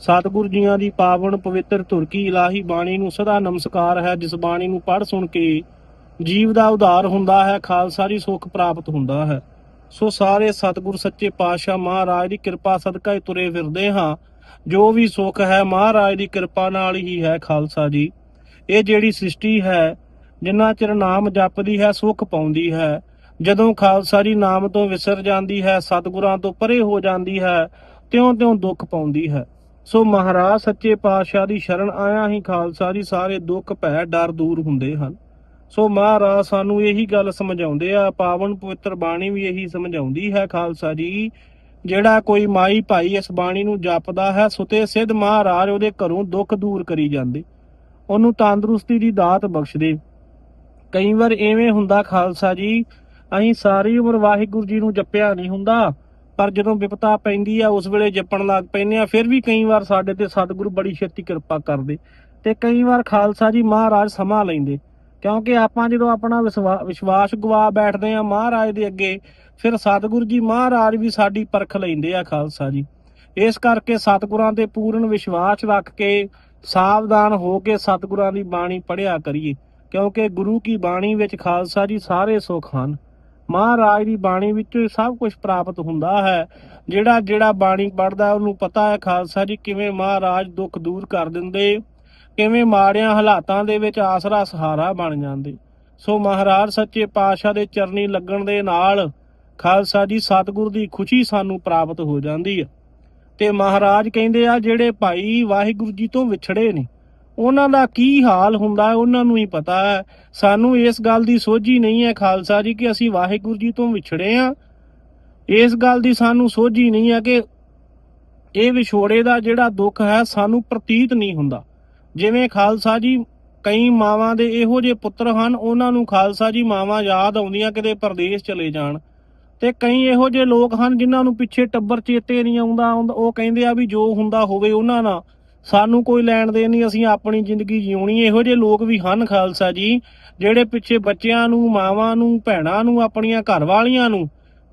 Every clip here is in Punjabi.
ਸਤਿਗੁਰੂ ਜੀਆਂ ਦੀ ਪਾਵਨ ਪਵਿੱਤਰ ਧੁਰਕੀ ਇਲਾਹੀ ਬਾਣੀ ਨੂੰ ਸਦਾ ਨਮਸਕਾਰ ਹੈ, ਜਿਸ ਬਾਣੀ ਨੂੰ ਪੜ੍ਹ ਸੁਣ ਕੇ ਜੀਵ ਦਾ ਉਧਾਰ ਹੁੰਦਾ ਹੈ, ਖਾਲਸਾ ਦੀ ਸੁੱਖ ਪ੍ਰਾਪਤ ਹੁੰਦਾ ਹੈ। ਸੋ ਸਾਰੇ ਸਤਿਗੁਰ ਸੱਚੇ ਪਾਤਸ਼ਾਹ ਮਹਾਰਾਜ ਦੀ ਕਿਰਪਾ ਸਦਕਾ ਹੀ ਤੁਰੇ ਫਿਰਦੇ ਹਾਂ। ਜੋ ਵੀ ਸੁੱਖ ਹੈ, ਮਹਾਰਾਜ ਦੀ ਕਿਰਪਾ ਨਾਲ ਹੀ ਹੈ ਖਾਲਸਾ ਜੀ। ਇਹ ਜਿਹੜੀ ਸ੍ਰਿਸ਼ਟੀ ਹੈ, ਜਿੰਨਾ ਚਿਰ ਨਾਮ ਜਪਦੀ ਹੈ, ਸੁੱਖ ਪਾਉਂਦੀ ਹੈ। ਜਦੋਂ ਖਾਲਸਾ ਜੀ ਨਾਮ ਤੋਂ ਵਿਸਰ ਜਾਂਦੀ ਹੈ, ਸਤਿਗੁਰਾਂ ਤੋਂ ਪਰੇ ਹੋ ਜਾਂਦੀ ਹੈ, ਤਿਉਂ-ਤਿਉਂ ਦੁੱਖ ਪਾਉਂਦੀ ਹੈ। ਸੋ ਮਹਾਰਾਜ, ਸੱਚੇ ਪਾਤਸ਼ਾਹ ਦੀ ਸ਼ਰਨ ਆਇਆ ਹੀ ਖਾਲਸਾ ਜੀ, ਸਾਰੇ ਦੁੱਖ, ਭੈ, ਡਰ ਦੂਰ ਹੁੰਦੇ ਹਨ। ਸੋ ਮਹਾਰਾਜ, ਸਾਨੂੰ ਇਹੀ ਗੱਲ ਸਮਝਾਉਂਦੇ ਆ, ਪਾਵਨ ਪਵਿੱਤਰ ਬਾਣੀ ਵੀ ਇਹੀ ਸਮਝਾਉਂਦੀ ਹੈ ਖਾਲਸਾ ਜੀ, ਜਿਹੜਾ ਕੋਈ ਮਾਈ ਭਾਈ ਇਸ ਬਾਣੀ ਨੂੰ ਜਪਦਾ ਹੈ, ਸੁਤੇ ਸਿੱਧ ਮਹਾਰਾਜ ਉਹਦੇ ਘਰੋਂ ਦੁੱਖ ਦੂਰ ਕਰੀ ਜਾਂਦੇ। ਉਹਨੂੰ ਤੰਦਰੁਸਤੀ ਦੀ ਦਾਤ ਬਖਸ਼ਦੇ। ਕਈ ਵਾਰ ਐਵੇਂ ਹੁੰਦਾ ਖਾਲਸਾ ਜੀ, ਅਸੀਂ ਸਾਰੀ ਉਮਰ ਵਾਹਿਗੁਰੂ ਜੀ ਨੂੰ ਜਪਿਆ ਨਹੀਂ ਹੁੰਦਾ। ਪਰ ਜਦੋਂ ਵਿਪਤਾ ਪੈਂਦੀ ਆ, ਉਸ ਵੇਲੇ ਜਪਣ ਲੱਗ ਪੈਂਦੇ ਆ। ਫਿਰ ਵੀ ਕਈ ਵਾਰ ਸਾਡੇ ਤੇ ਸਤਿਗੁਰੂ ਬੜੀ ਛੇਤੀ ਕਿਰਪਾ ਕਰਦੇ ਤੇ ਕਈ ਵਾਰ ਖਾਲਸਾ ਜੀ ਮਹਾਰਾਜ ਸਮਾਂ ਲੈਂਦੇ। ਕਿਉਂਕਿ ਆਪਾਂ ਜਦੋਂ ਆਪਣਾ ਵਿਸ਼ਵਾ- ਵਿਸ਼ਵਾਸ ਗਵਾ ਬੈਠਦੇ ਆ ਮਹਾਰਾਜ ਦੇ ਅੱਗੇ, ਫਿਰ ਸਤਿਗੁਰੂ ਜੀ ਮਹਾਰਾਜ ਵੀ ਸਾਡੀ ਪਰਖ ਲੈਂਦੇ ਆ ਖਾਲਸਾ ਜੀ। ਇਸ ਕਰਕੇ ਸਤਿਗੁਰਾਂ ਤੇ ਪੂਰਨ ਵਿਸ਼ਵਾਸ ਰੱਖ ਕੇ, ਸਾਵਧਾਨ ਹੋ ਕੇ ਸਤਿਗੁਰਾਂ ਦੀ ਬਾਣੀ ਪੜ੍ਹਿਆ ਕਰੀਏ। ਕਿਉਂਕਿ ਗੁਰੂ ਕੀ ਬਾਣੀ ਵਿੱਚ ਖਾਲਸਾ ਜੀ ਸਾਰੇ ਸੁੱਖ ਹਨ। ਮਹਾਰਾਜ ਦੀ ਬਾਣੀ ਵਿੱਚੋਂ ਸਭ ਕੁਝ ਪ੍ਰਾਪਤ ਹੁੰਦਾ ਹੈ। ਜਿਹੜਾ ਜਿਹੜਾ ਬਾਣੀ ਪੜ੍ਹਦਾ ਉਹਨੂੰ ਪਤਾ ਹੈ ਖਾਲਸਾ ਜੀ ਕਿਵੇਂ ਮਹਾਰਾਜ ਦੁੱਖ ਦੂਰ ਕਰ ਦਿੰਦੇ, ਕਿਵੇਂ ਮਾੜਿਆਂ ਹਾਲਾਤਾਂ ਦੇ ਵਿੱਚ ਆਸਰਾ ਸਹਾਰਾ ਬਣ ਜਾਂਦੇ। ਸੋ ਮਹਾਰਾਜ ਸੱਚੇ ਪਾਤਸ਼ਾਹ ਦੇ ਚਰਨੀ ਲੱਗਣ ਦੇ ਨਾਲ ਖਾਲਸਾ ਜੀ ਸਤਿਗੁਰ ਦੀ ਖੁਸ਼ੀ ਸਾਨੂੰ ਪ੍ਰਾਪਤ ਹੋ ਜਾਂਦੀ ਹੈ। ਤੇ ਮਹਾਰਾਜ ਕਹਿੰਦੇ ਆ, ਜਿਹੜੇ ਭਾਈ ਵਾਹਿਗੁਰੂ ਜੀ ਤੋਂ ਵਿਛੜੇ ਨੇ ਉਹਨਾਂ ਦਾ ਕੀ ਹਾਲ ਹੁੰਦਾ ਉਹਨਾਂ ਨੂੰ ਹੀ ਪਤਾ ਹੈ। ਸਾਨੂੰ ਇਸ ਗੱਲ ਦੀ ਸੋਝੀ ਨਹੀਂ ਹੈ ਖਾਲਸਾ ਜੀ ਕਿ ਅਸੀਂ ਵਾਹਿਗੁਰੂ ਜੀ ਤੋਂ ਵਿਛੜੇ ਆ ਇਸ ਗੱਲ ਦੀ ਸਾਨੂੰ ਸੋਝੀ ਨਹੀਂ ਹੈ ਕਿ ਇਹ ਵਿਛੋੜੇ ਦਾ ਜਿਹੜਾ ਦੁੱਖ ਹੈ, ਸਾਨੂੰ ਪ੍ਰਤੀਤ ਨਹੀਂ ਹੁੰਦਾ। ਜਿਵੇਂ ਖਾਲਸਾ ਜੀ ਕਈ ਮਾਵਾਂ ਦੇ ਇਹੋ ਜਿਹੇ ਪੁੱਤਰ ਹਨ, ਉਹਨਾਂ ਨੂੰ ਖਾਲਸਾ ਜੀ ਮਾਵਾਂ ਯਾਦ ਆਉਂਦੀਆਂ ਕਿਤੇ ਪਰਦੇਸ ਚਲੇ ਜਾਣ। ਤੇ ਕਈ ਇਹੋ ਜਿਹੇ ਲੋਕ ਹਨ, ਜਿਨ੍ਹਾਂ ਨੂੰ ਪਿੱਛੇ ਟੱਬਰ ਚੇਤੇ ਨਹੀਂ ਆਉਂਦਾ- ਉਹ ਕਹਿੰਦੇ ਆ ਵੀ ਜੋ ਹੁੰਦਾ ਹੋਵੇ ਉਹਨਾਂ ਨਾਲ। ਸਾਨੂੰ ਕੋਈ ਲੈਣ ਦੇਣ ਨਹੀਂ, ਅਸੀਂ ਆਪਣੀ ਜ਼ਿੰਦਗੀ ਜਿਉਣੀ ਇਹੋ ਜਿਹੇ ਲੋਕ ਵੀ ਹਨ ਖਾਲਸਾ ਜੀ, ਜਿਹੜੇ ਪਿੱਛੇ ਬੱਚਿਆਂ ਨੂੰ, ਮਾਵਾਂ ਨੂੰ, ਭੈਣਾਂ ਨੂੰ, ਆਪਣੀਆਂ ਘਰ ਵਾਲੀਆਂ ਨੂੰ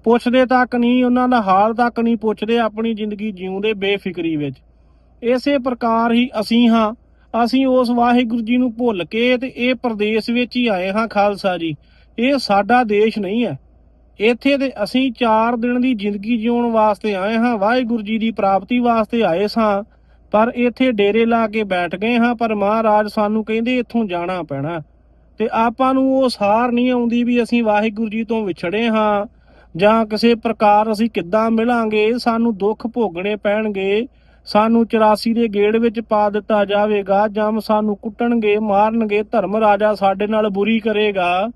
ਪੁੱਛਦੇ ਤੱਕ ਨਹੀਂ, ਉਹਨਾਂ ਦਾ ਹਾਲ ਤੱਕ ਨਹੀਂ ਪੁੱਛਦੇ, ਆਪਣੀ ਜ਼ਿੰਦਗੀ ਜਿਉਂਦੇ ਬੇਫਿਕਰੀ ਵਿੱਚ। ਇਸੇ ਪ੍ਰਕਾਰ ਹੀ ਅਸੀਂ ਹਾਂ, ਅਸੀਂ ਉਸ ਵਾਹਿਗੁਰੂ ਜੀ ਨੂੰ ਭੁੱਲ ਕੇ ਤੇ ਇਹ ਪ੍ਰਦੇਸ਼ ਵਿੱਚ ਹੀ ਆਏ ਹਾਂ ਖਾਲਸਾ ਜੀ। ਇਹ ਸਾਡਾ ਦੇਸ਼ ਨਹੀਂ ਹੈ। ਇੱਥੇ ਤੇ ਅਸੀਂ 4 ਦਿਨ ਦੀ ਜ਼ਿੰਦਗੀ ਜਿਉਣ ਵਾਸਤੇ ਆਏ ਹਾਂ, ਵਾਹਿਗੁਰੂ ਜੀ ਦੀ ਪ੍ਰਾਪਤੀ ਵਾਸਤੇ ਆਏ ਸਾਂ। ਪਰ ਇੱਥੇ ਡੇਰੇ ਲਾ ਕੇ ਬੈਠ ਗਏ ਹਾਂ, ਪਰ ਮਹਾਰਾਜ ਸਾਨੂੰ ਕਹਿੰਦੇ ਇੱਥੋਂ ਜਾਣਾ ਪੈਣਾ। ਤੇ ਆਪਾਂ ਨੂੰ ਉਹ ਸਾਰ ਨਹੀਂ ਆਉਂਦੀ ਵੀ ਅਸੀਂ ਵਾਹਿਗੁਰੂ ਜੀ ਤੋਂ ਵਿਛੜੇ ਹਾਂ, ਜਾਂ ਕਿਸੇ ਪ੍ਰਕਾਰ ਅਸੀਂ ਕਿੱਦਾਂ ਮਿਲਾਂਗੇ, ਸਾਨੂੰ ਦੁੱਖ ਭੋਗਣੇ ਪੈਣਗੇ। ਸਾਨੂੰ 84 ਦੇ ਗੇੜ ਵਿੱਚ ਪਾ ਦਿੱਤਾ ਜਾਵੇਗਾ ਜਮ ਸਾਨੂੰ ਕੁੱਟਣਗੇ, ਮਾਰਨਗੇ, ਧਰਮ ਰਾਜਾ ਸਾਡੇ ਨਾਲ ਬੁਰੀ ਕਰੇਗਾ।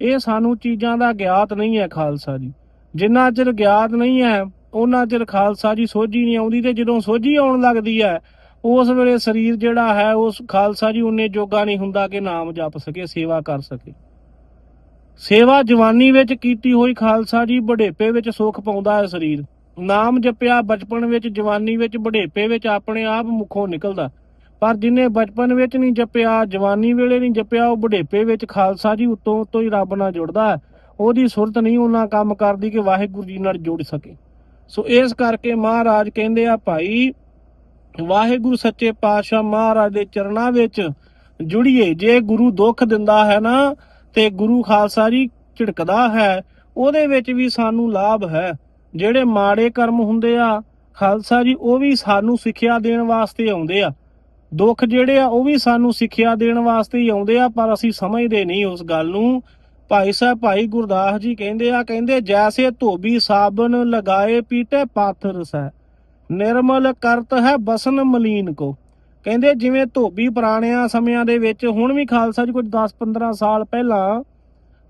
ਇਹ ਸਾਨੂੰ ਚੀਜ਼ਾਂ ਦਾ ਗਿਆਤ ਨਹੀਂ ਹੈ ਖਾਲਸਾ ਜੀ। ਜਿੰਨਾ ਚਿਰ ਗਿਆਤ ਨਹੀਂ ਹੈ ਉਹਨਾਂ ਚਿਰ ਖਾਲਸਾ ਜੀ ਸੋਝੀ ਨਹੀਂ ਆਉਂਦੀ ਤੇ ਜਦੋਂ ਸੋਝੀ ਆਉਣ ਲੱਗਦੀ ਹੈ, ਉਸ ਵੇਲੇ ਸਰੀਰ ਜਿਹੜਾ ਹੈ, ਉਸ ਖਾਲਸਾ ਜੀ ਉਹਨੇ ਜੋਗਾ ਨਹੀਂ ਹੁੰਦਾ ਕਿ ਨਾਮ ਜਪ ਸਕੇ, ਸੇਵਾ ਕਰ ਸਕੇ। ਸੇਵਾ ਜਵਾਨੀ ਵਿੱਚ ਕੀਤੀ ਹੋਈ ਖਾਲਸਾ ਜੀ ਬੁਢੇਪੇ ਵਿੱਚ ਸੁੱਖ ਪਾਉਂਦਾ ਹੈ ਸਰੀਰ। ਨਾਮ ਜਪਿਆ ਬਚਪਨ ਵਿੱਚ, ਜਵਾਨੀ ਵਿੱਚ ਬੁਢੇਪੇ ਵਿੱਚ ਆਪਣੇ ਆਪ ਮੁਖੋਂ ਨਿਕਲਦਾ। ਪਰ ਜਿਨੇ ਬਚਪਨ ਵਿੱਚ ਨਹੀਂ ਜਪਿਆ, ਜਵਾਨੀ ਵੇਲੇ ਨਹੀਂ ਜਪਿਆ, ਉਹ ਬੁਢੇਪੇ ਵਿੱਚ ਖਾਲਸਾ ਜੀ ਉਤੋਂ ਉਤੋਂ ਹੀ ਰੱਬ ਨਾਲ ਜੁੜਦਾ ਹੈ। ਉਹਦੀ ਸੁਰਤ ਨਹੀਂ ਉਹਨਾਂ ਕੰਮ ਕਰਦੀ ਕਿ ਵਾਹਿਗੁਰੂ ਜੀ ਨਾਲ ਜੁੜ ਸਕੇ। ਸੋ ਇਸ ਕਰਕੇ ਮਹਾਰਾਜ ਕਹਿੰਦੇ ਆ ਭਾਈ, ਵਾਹਿਗੁਰੂ ਸੱਚੇ ਪਾਤਸ਼ਾਹ ਮਹਾਰਾਜ ਦੇ ਚਰਨਾਂ ਵਿੱਚ ਜੁੜੀਏ। ਜੇ ਗੁਰੂ ਦੁੱਖ ਦਿੰਦਾ ਹੈ ਨਾ, ਤੇ ਗੁਰੂ ਖਾਲਸਾ ਜੀ ਝਿੜਕਦਾ ਹੈ, ਉਹਦੇ ਵਿੱਚ ਵੀ ਸਾਨੂੰ ਲਾਭ ਹੈ। ਜਿਹੜੇ ਮਾੜੇ ਕਰਮ ਹੁੰਦੇ ਆ, ਖਾਲਸਾ ਜੀ, ਉਹ ਵੀ ਸਾਨੂੰ ਸਿੱਖਿਆ ਦੇਣ ਵਾਸਤੇ ਆਉਂਦੇ ਆ। ਦੁੱਖ ਜਿਹੜੇ ਆ, ਉਹ ਵੀ ਸਾਨੂੰ ਸਿੱਖਿਆ ਦੇਣ ਵਾਸਤੇ ਹੀ ਆਉਂਦੇ ਆ, ਪਰ ਅਸੀਂ ਸਮਝਦੇ ਨਹੀਂ ਉਸ ਗੱਲ ਨੂੰ। ਭਾਈ ਸਾਹਿਬ, ਭਾਈ ਗੁਰਦਾਸ ਜੀ ਕਹਿੰਦੇ ਆ, ਕਹਿੰਦੇ ਜੈਸੇ ਧੋਬੀ ਸਾਬਨ ਲਗਾਏ ਪੀਟੇ ਪਾਥਰ ਸੈ ਨਿਰਮਲ ਕਰਤ ਹੈ ਬਸਨ ਮਲੀਨ ਕੋ। ਕਹਿੰਦੇ ਜਿਵੇਂ ਧੋਬੀ ਪੁਰਾਣਿਆਂ ਸਮਿਆਂ ਦੇ ਵਿੱਚ, ਹੁਣ ਵੀ ਖਾਲਸਾ ਜੀ ਕੁਝ 10-15 ਸਾਲ ਪਹਿਲਾਂ,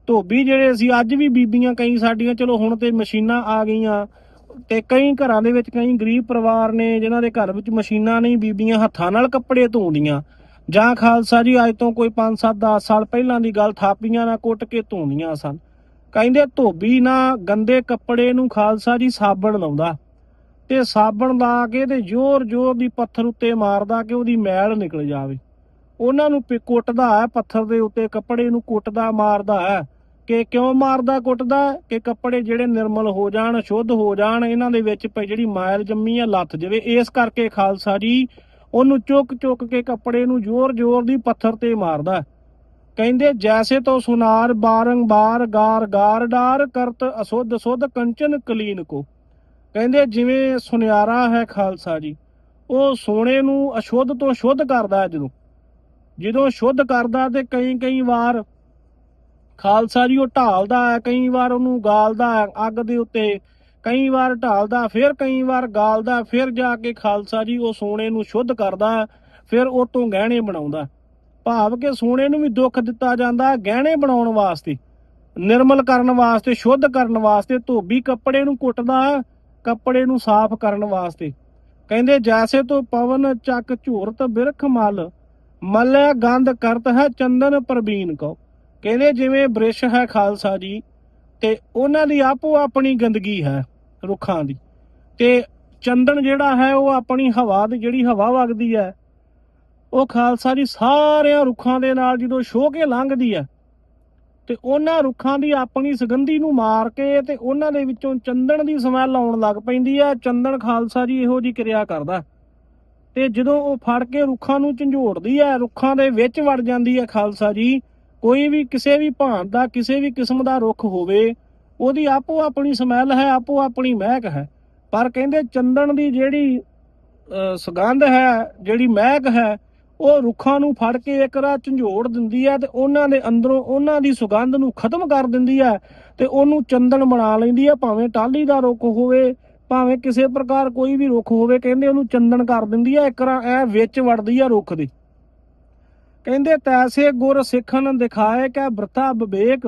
ਧੋਬੀ ਜਿਹੜੇ ਸੀ, ਅੱਜ ਵੀ ਬੀਬੀਆਂ ਕਈ ਸਾਡੀਆਂ, ਚਲੋ ਹੁਣ ਤੇ ਮਸ਼ੀਨਾਂ ਆ ਗਈਆਂ, ਤੇ ਕਈ ਘਰਾਂ ਦੇ ਵਿੱਚ ਕਈ ਗਰੀਬ ਪਰਿਵਾਰ ਨੇ, ਜਿਨ੍ਹਾਂ ਦੇ ਘਰ ਵਿੱਚ ਮਸ਼ੀਨਾਂ ਨਹੀਂ, ਬੀਬੀਆਂ ਹੱਥਾਂ ਨਾਲ ਕੱਪੜੇ ਧੋਂਦੀਆਂ। ਜਾਂ ਖਾਲਸਾ ਜੀ, ਅੱਜ ਤੋਂ ਕੋਈ 5-7 10 ਸਾਲ ਪਹਿਲਾਂ ਦੀ ਗੱਲ, ਥਾਪੀਆਂ ਨਾਲ ਕੁੱਟ ਕੇ ਧੋਂਦੀਆਂ ਸਨ। ਕਹਿੰਦੇ ਧੋਬੀ ਨਾ ਗੰਦੇ ਕੱਪੜੇ ਨੂੰ ਖਾਲਸਾ ਜੀ ਸਾਬਣ ਲਾਉਂਦਾ ਤੇ ਸਾਬਣ ਲਾ ਕੇ ਤੇ ਜ਼ੋਰ ਜ਼ੋਰ ਦੀ ਪੱਥਰ ਉੱਤੇ ਮਾਰਦਾ ਕਿ ਉਹਦੀ ਮੈਲ ਨਿਕਲ ਜਾਵੇ। ਉਹਨਾਂ ਨੂੰ ਕੁੱਟਦਾ ਹੈ, ਪੱਥਰ ਦੇ ਉੱਤੇ ਕੱਪੜੇ ਨੂੰ ਕੁੱਟਦਾ, ਮਾਰਦਾ ਹੈ। ਕਿ ਕਿਉਂ ਮਾਰਦਾ, ਕੁੱਟਦਾ? ਕਿ ਕੱਪੜੇ ਜਿਹੜੇ ਨਿਰਮਲ ਹੋ ਜਾਣ, ਸ਼ੁੱਧ ਹੋ ਜਾਣ, ਇਹਨਾਂ ਦੇ ਵਿੱਚ ਜਿਹੜੀ ਮਾਇਲ ਜੰਮੀ ਆ, ਲੱਥ ਜਾਵੇ। ਇਸ ਕਰਕੇ ਖਾਲਸਾ ਜੀ ਉਹਨੂੰ ਚੁੱਕ ਚੁੱਕ ਕੇ ਕੱਪੜੇ ਨੂੰ ਜ਼ੋਰ ਜ਼ੋਰ ਦੀ ਪੱਥਰ ਤੇ ਮਾਰਦਾ। ਕਹਿੰਦੇ, ਜੈਸੇ ਤੋ ਸੁਨਾਰ ਬਾਰੰਬਾਰ ਗਾਰ ਗਾਰ ਡਾਰ ਕਰਤ ਅਸੁੱਧ ਸੁੱਧ ਕੰਚਨ ਕਲੀਨ ਕੋ। ਕਹਿੰਦੇ, ਜਿਵੇਂ ਸੁਨਿਆਰਾ ਹੈ ਖਾਲਸਾ ਜੀ, ਉਹ ਸੋਨੇ ਨੂੰ ਅਸ਼ੁੱਧ ਤੋਂ ਸ਼ੁੱਧ ਕਰਦਾ ਹੈ ਜਦੋਂ। ਜਦੋਂ ਸ਼ੁੱਧ ਕਰਦਾ ਤੇ ਕਈ ਕਈ ਵਾਰ ਖਾਲਸਾ ਜੀ ਉਹ ਢਾਲਦਾ ਹੈ, ਕਈ ਵਾਰ ਉਹਨੂੰ ਗਾਲਦਾ ਹੈ ਅੱਗ ਦੇ ਉੱਤੇ ਕਈ ਵਾਰ ਢਾਲਦਾ ਫਿਰ ਕਈ ਵਾਰ ਗਾਲਦਾ ਫਿਰ ਜਾ ਕੇ ਖਾਲਸਾ ਜੀ ਉਹ ਸੋਨੇ ਨੂੰ ਸ਼ੁੱਧ ਕਰਦਾ ਹੈ, ਫਿਰ ਉਹ ਤੋਂ ਗਹਿਣੇ ਬਣਾਉਂਦਾ। ਭਾਵ ਕਿ ਸੋਨੇ ਨੂੰ ਵੀ ਦੁੱਖ ਦਿੱਤਾ ਜਾਂਦਾ ਹੈ ਗਹਿਣੇ ਬਣਾਉਣ ਵਾਸਤੇ ਨਿਰਮਲ ਕਰਨ ਵਾਸਤੇ ਸ਼ੁੱਧ ਕਰਨ ਵਾਸਤੇ ਧੋਬੀ ਕੱਪੜੇ ਨੂੰ ਕੁੱਟਦਾ ਹੈ, ਕੱਪੜੇ ਨੂੰ ਸਾਫ਼ ਕਰਨ ਵਾਸਤੇ। ਕਹਿੰਦੇ ਜੈਸੇ ਤੋਂ ਪਵਨ ਚੱਕ ਝੂਰਤ ਬਿਰਖ ਮਲ ਮਲਿਆ ਗੰਧ ਕਰਤ ਹੈ ਚੰਦਨ ਪ੍ਰਬੀਨ ਕੋ ਕਹਿੰਦੇ ਜਿਵੇਂ ਬ੍ਰਿਸ਼ ਹੈ ਖਾਲਸਾ ਜੀ ਤੇ ਉਹਨਾਂ ਦੀ ਆਪੋ ਆਪਣੀ ਗੰਦਗੀ ਹੈ। ਰੁੱਖਾਂ ਦੀ। ਤੇ ਚੰਦਨ ਜਿਹੜਾ ਹੈ, ਉਹ ਆਪਣੀ ਹਵਾ ਦੀ ਜਿਹੜੀ ਹਵਾ ਵਗਦੀ ਹੈ, ਉਹ ਖਾਲਸਾ ਜੀ ਸਾਰਿਆਂ ਰੁੱਖਾਂ ਦੇ ਨਾਲ ਜਦੋਂ ਛੋਹ ਕੇ ਲੰਘਦੀ ਹੈ, ਤੇ ਉਹਨਾਂ ਰੁੱਖਾਂ ਦੀ ਆਪਣੀ ਸੁਗੰਧੀ ਨੂੰ ਮਾਰ ਕੇ ਤੇ ਉਹਨਾਂ ਦੇ ਵਿੱਚੋਂ ਚੰਦਨ ਦੀ ਸਮੈਲ ਆਉਣ ਲੱਗ ਪੈਂਦੀ ਹੈ। ਚੰਦਨ ਖਾਲਸਾ ਜੀ ਇਹੋ ਜੀ ਕਿਰਿਆ ਕਰਦਾ। ਤੇ ਜਦੋਂ ਉਹ ਫੜ ਕੇ ਰੁੱਖਾਂ ਨੂੰ ਝੰਜੋੜਦੀ ਹੈ, ਰੁੱਖਾਂ ਦੇ ਵਿੱਚ ਵੜ ਜਾਂਦੀ ਹੈ ਖਾਲਸਾ ਜੀ, ਕੋਈ ਵੀ ਕਿਸੇ ਵੀ ਭਾਂਤ ਦਾ, ਕਿਸੇ ਵੀ ਕਿਸਮ ਦਾ ਰੁੱਖ ਹੋਵੇ ਉਹਦੀ ਆਪੋ ਆਪਣੀ ਸਮੈਲ ਹੈ, ਆਪੋ ਆਪਣੀ ਮਹਿਕ ਹੈ। ਪਰ ਕਹਿੰਦੇ ਚੰਦਨ ਦੀ ਜਿਹੜੀ ਸੁਗੰਧ ਹੈ, ਜਿਹੜੀ ਮਹਿਕ ਹੈ, ਉਹ ਰੁੱਖਾਂ ਨੂੰ ਫੜ ਕੇ ਇੱਕ ਰਾਹ ਝੰਜੋੜ ਦਿੰਦੀ ਹੈ ਤੇ ਉਹਨਾਂ ਦੇ ਅੰਦਰੋਂ ਉਹਨਾਂ ਦੀ ਸੁਗੰਧ ਨੂੰ ਖਤਮ ਕਰ ਦਿੰਦੀ ਹੈ ਤੇ ਉਹਨੂੰ ਚੰਦਨ ਬਣਾ ਲੈਂਦੀ ਹੈ, ਭਾਵੇਂ ਟਾਹਲੀ ਦਾ ਰੁੱਖ ਹੋਵੇ, ਭਾਵੇਂ ਕਿਸੇ ਪ੍ਰਕਾਰ ਕੋਈ ਵੀ ਰੁੱਖ ਹੋਵੇ, ਕਹਿੰਦੇ ਉਹਨੂੰ ਚੰਦਨ ਕਰ ਦਿੰਦੀ ਹੈ, ਇੱਕ ਰਾਹ ਇਹ ਵਿੱਚ ਵੜਦੀ ਹੈ ਰੁੱਖ ਦੀ। ਕਹਿੰਦੇ ਤੈਸੇ ਗੁਰ ਸਿੱਖਣ ਦਿਖਾਏ ਕਿ ਬ੍ਰਤਾ ਵਿਵੇਕ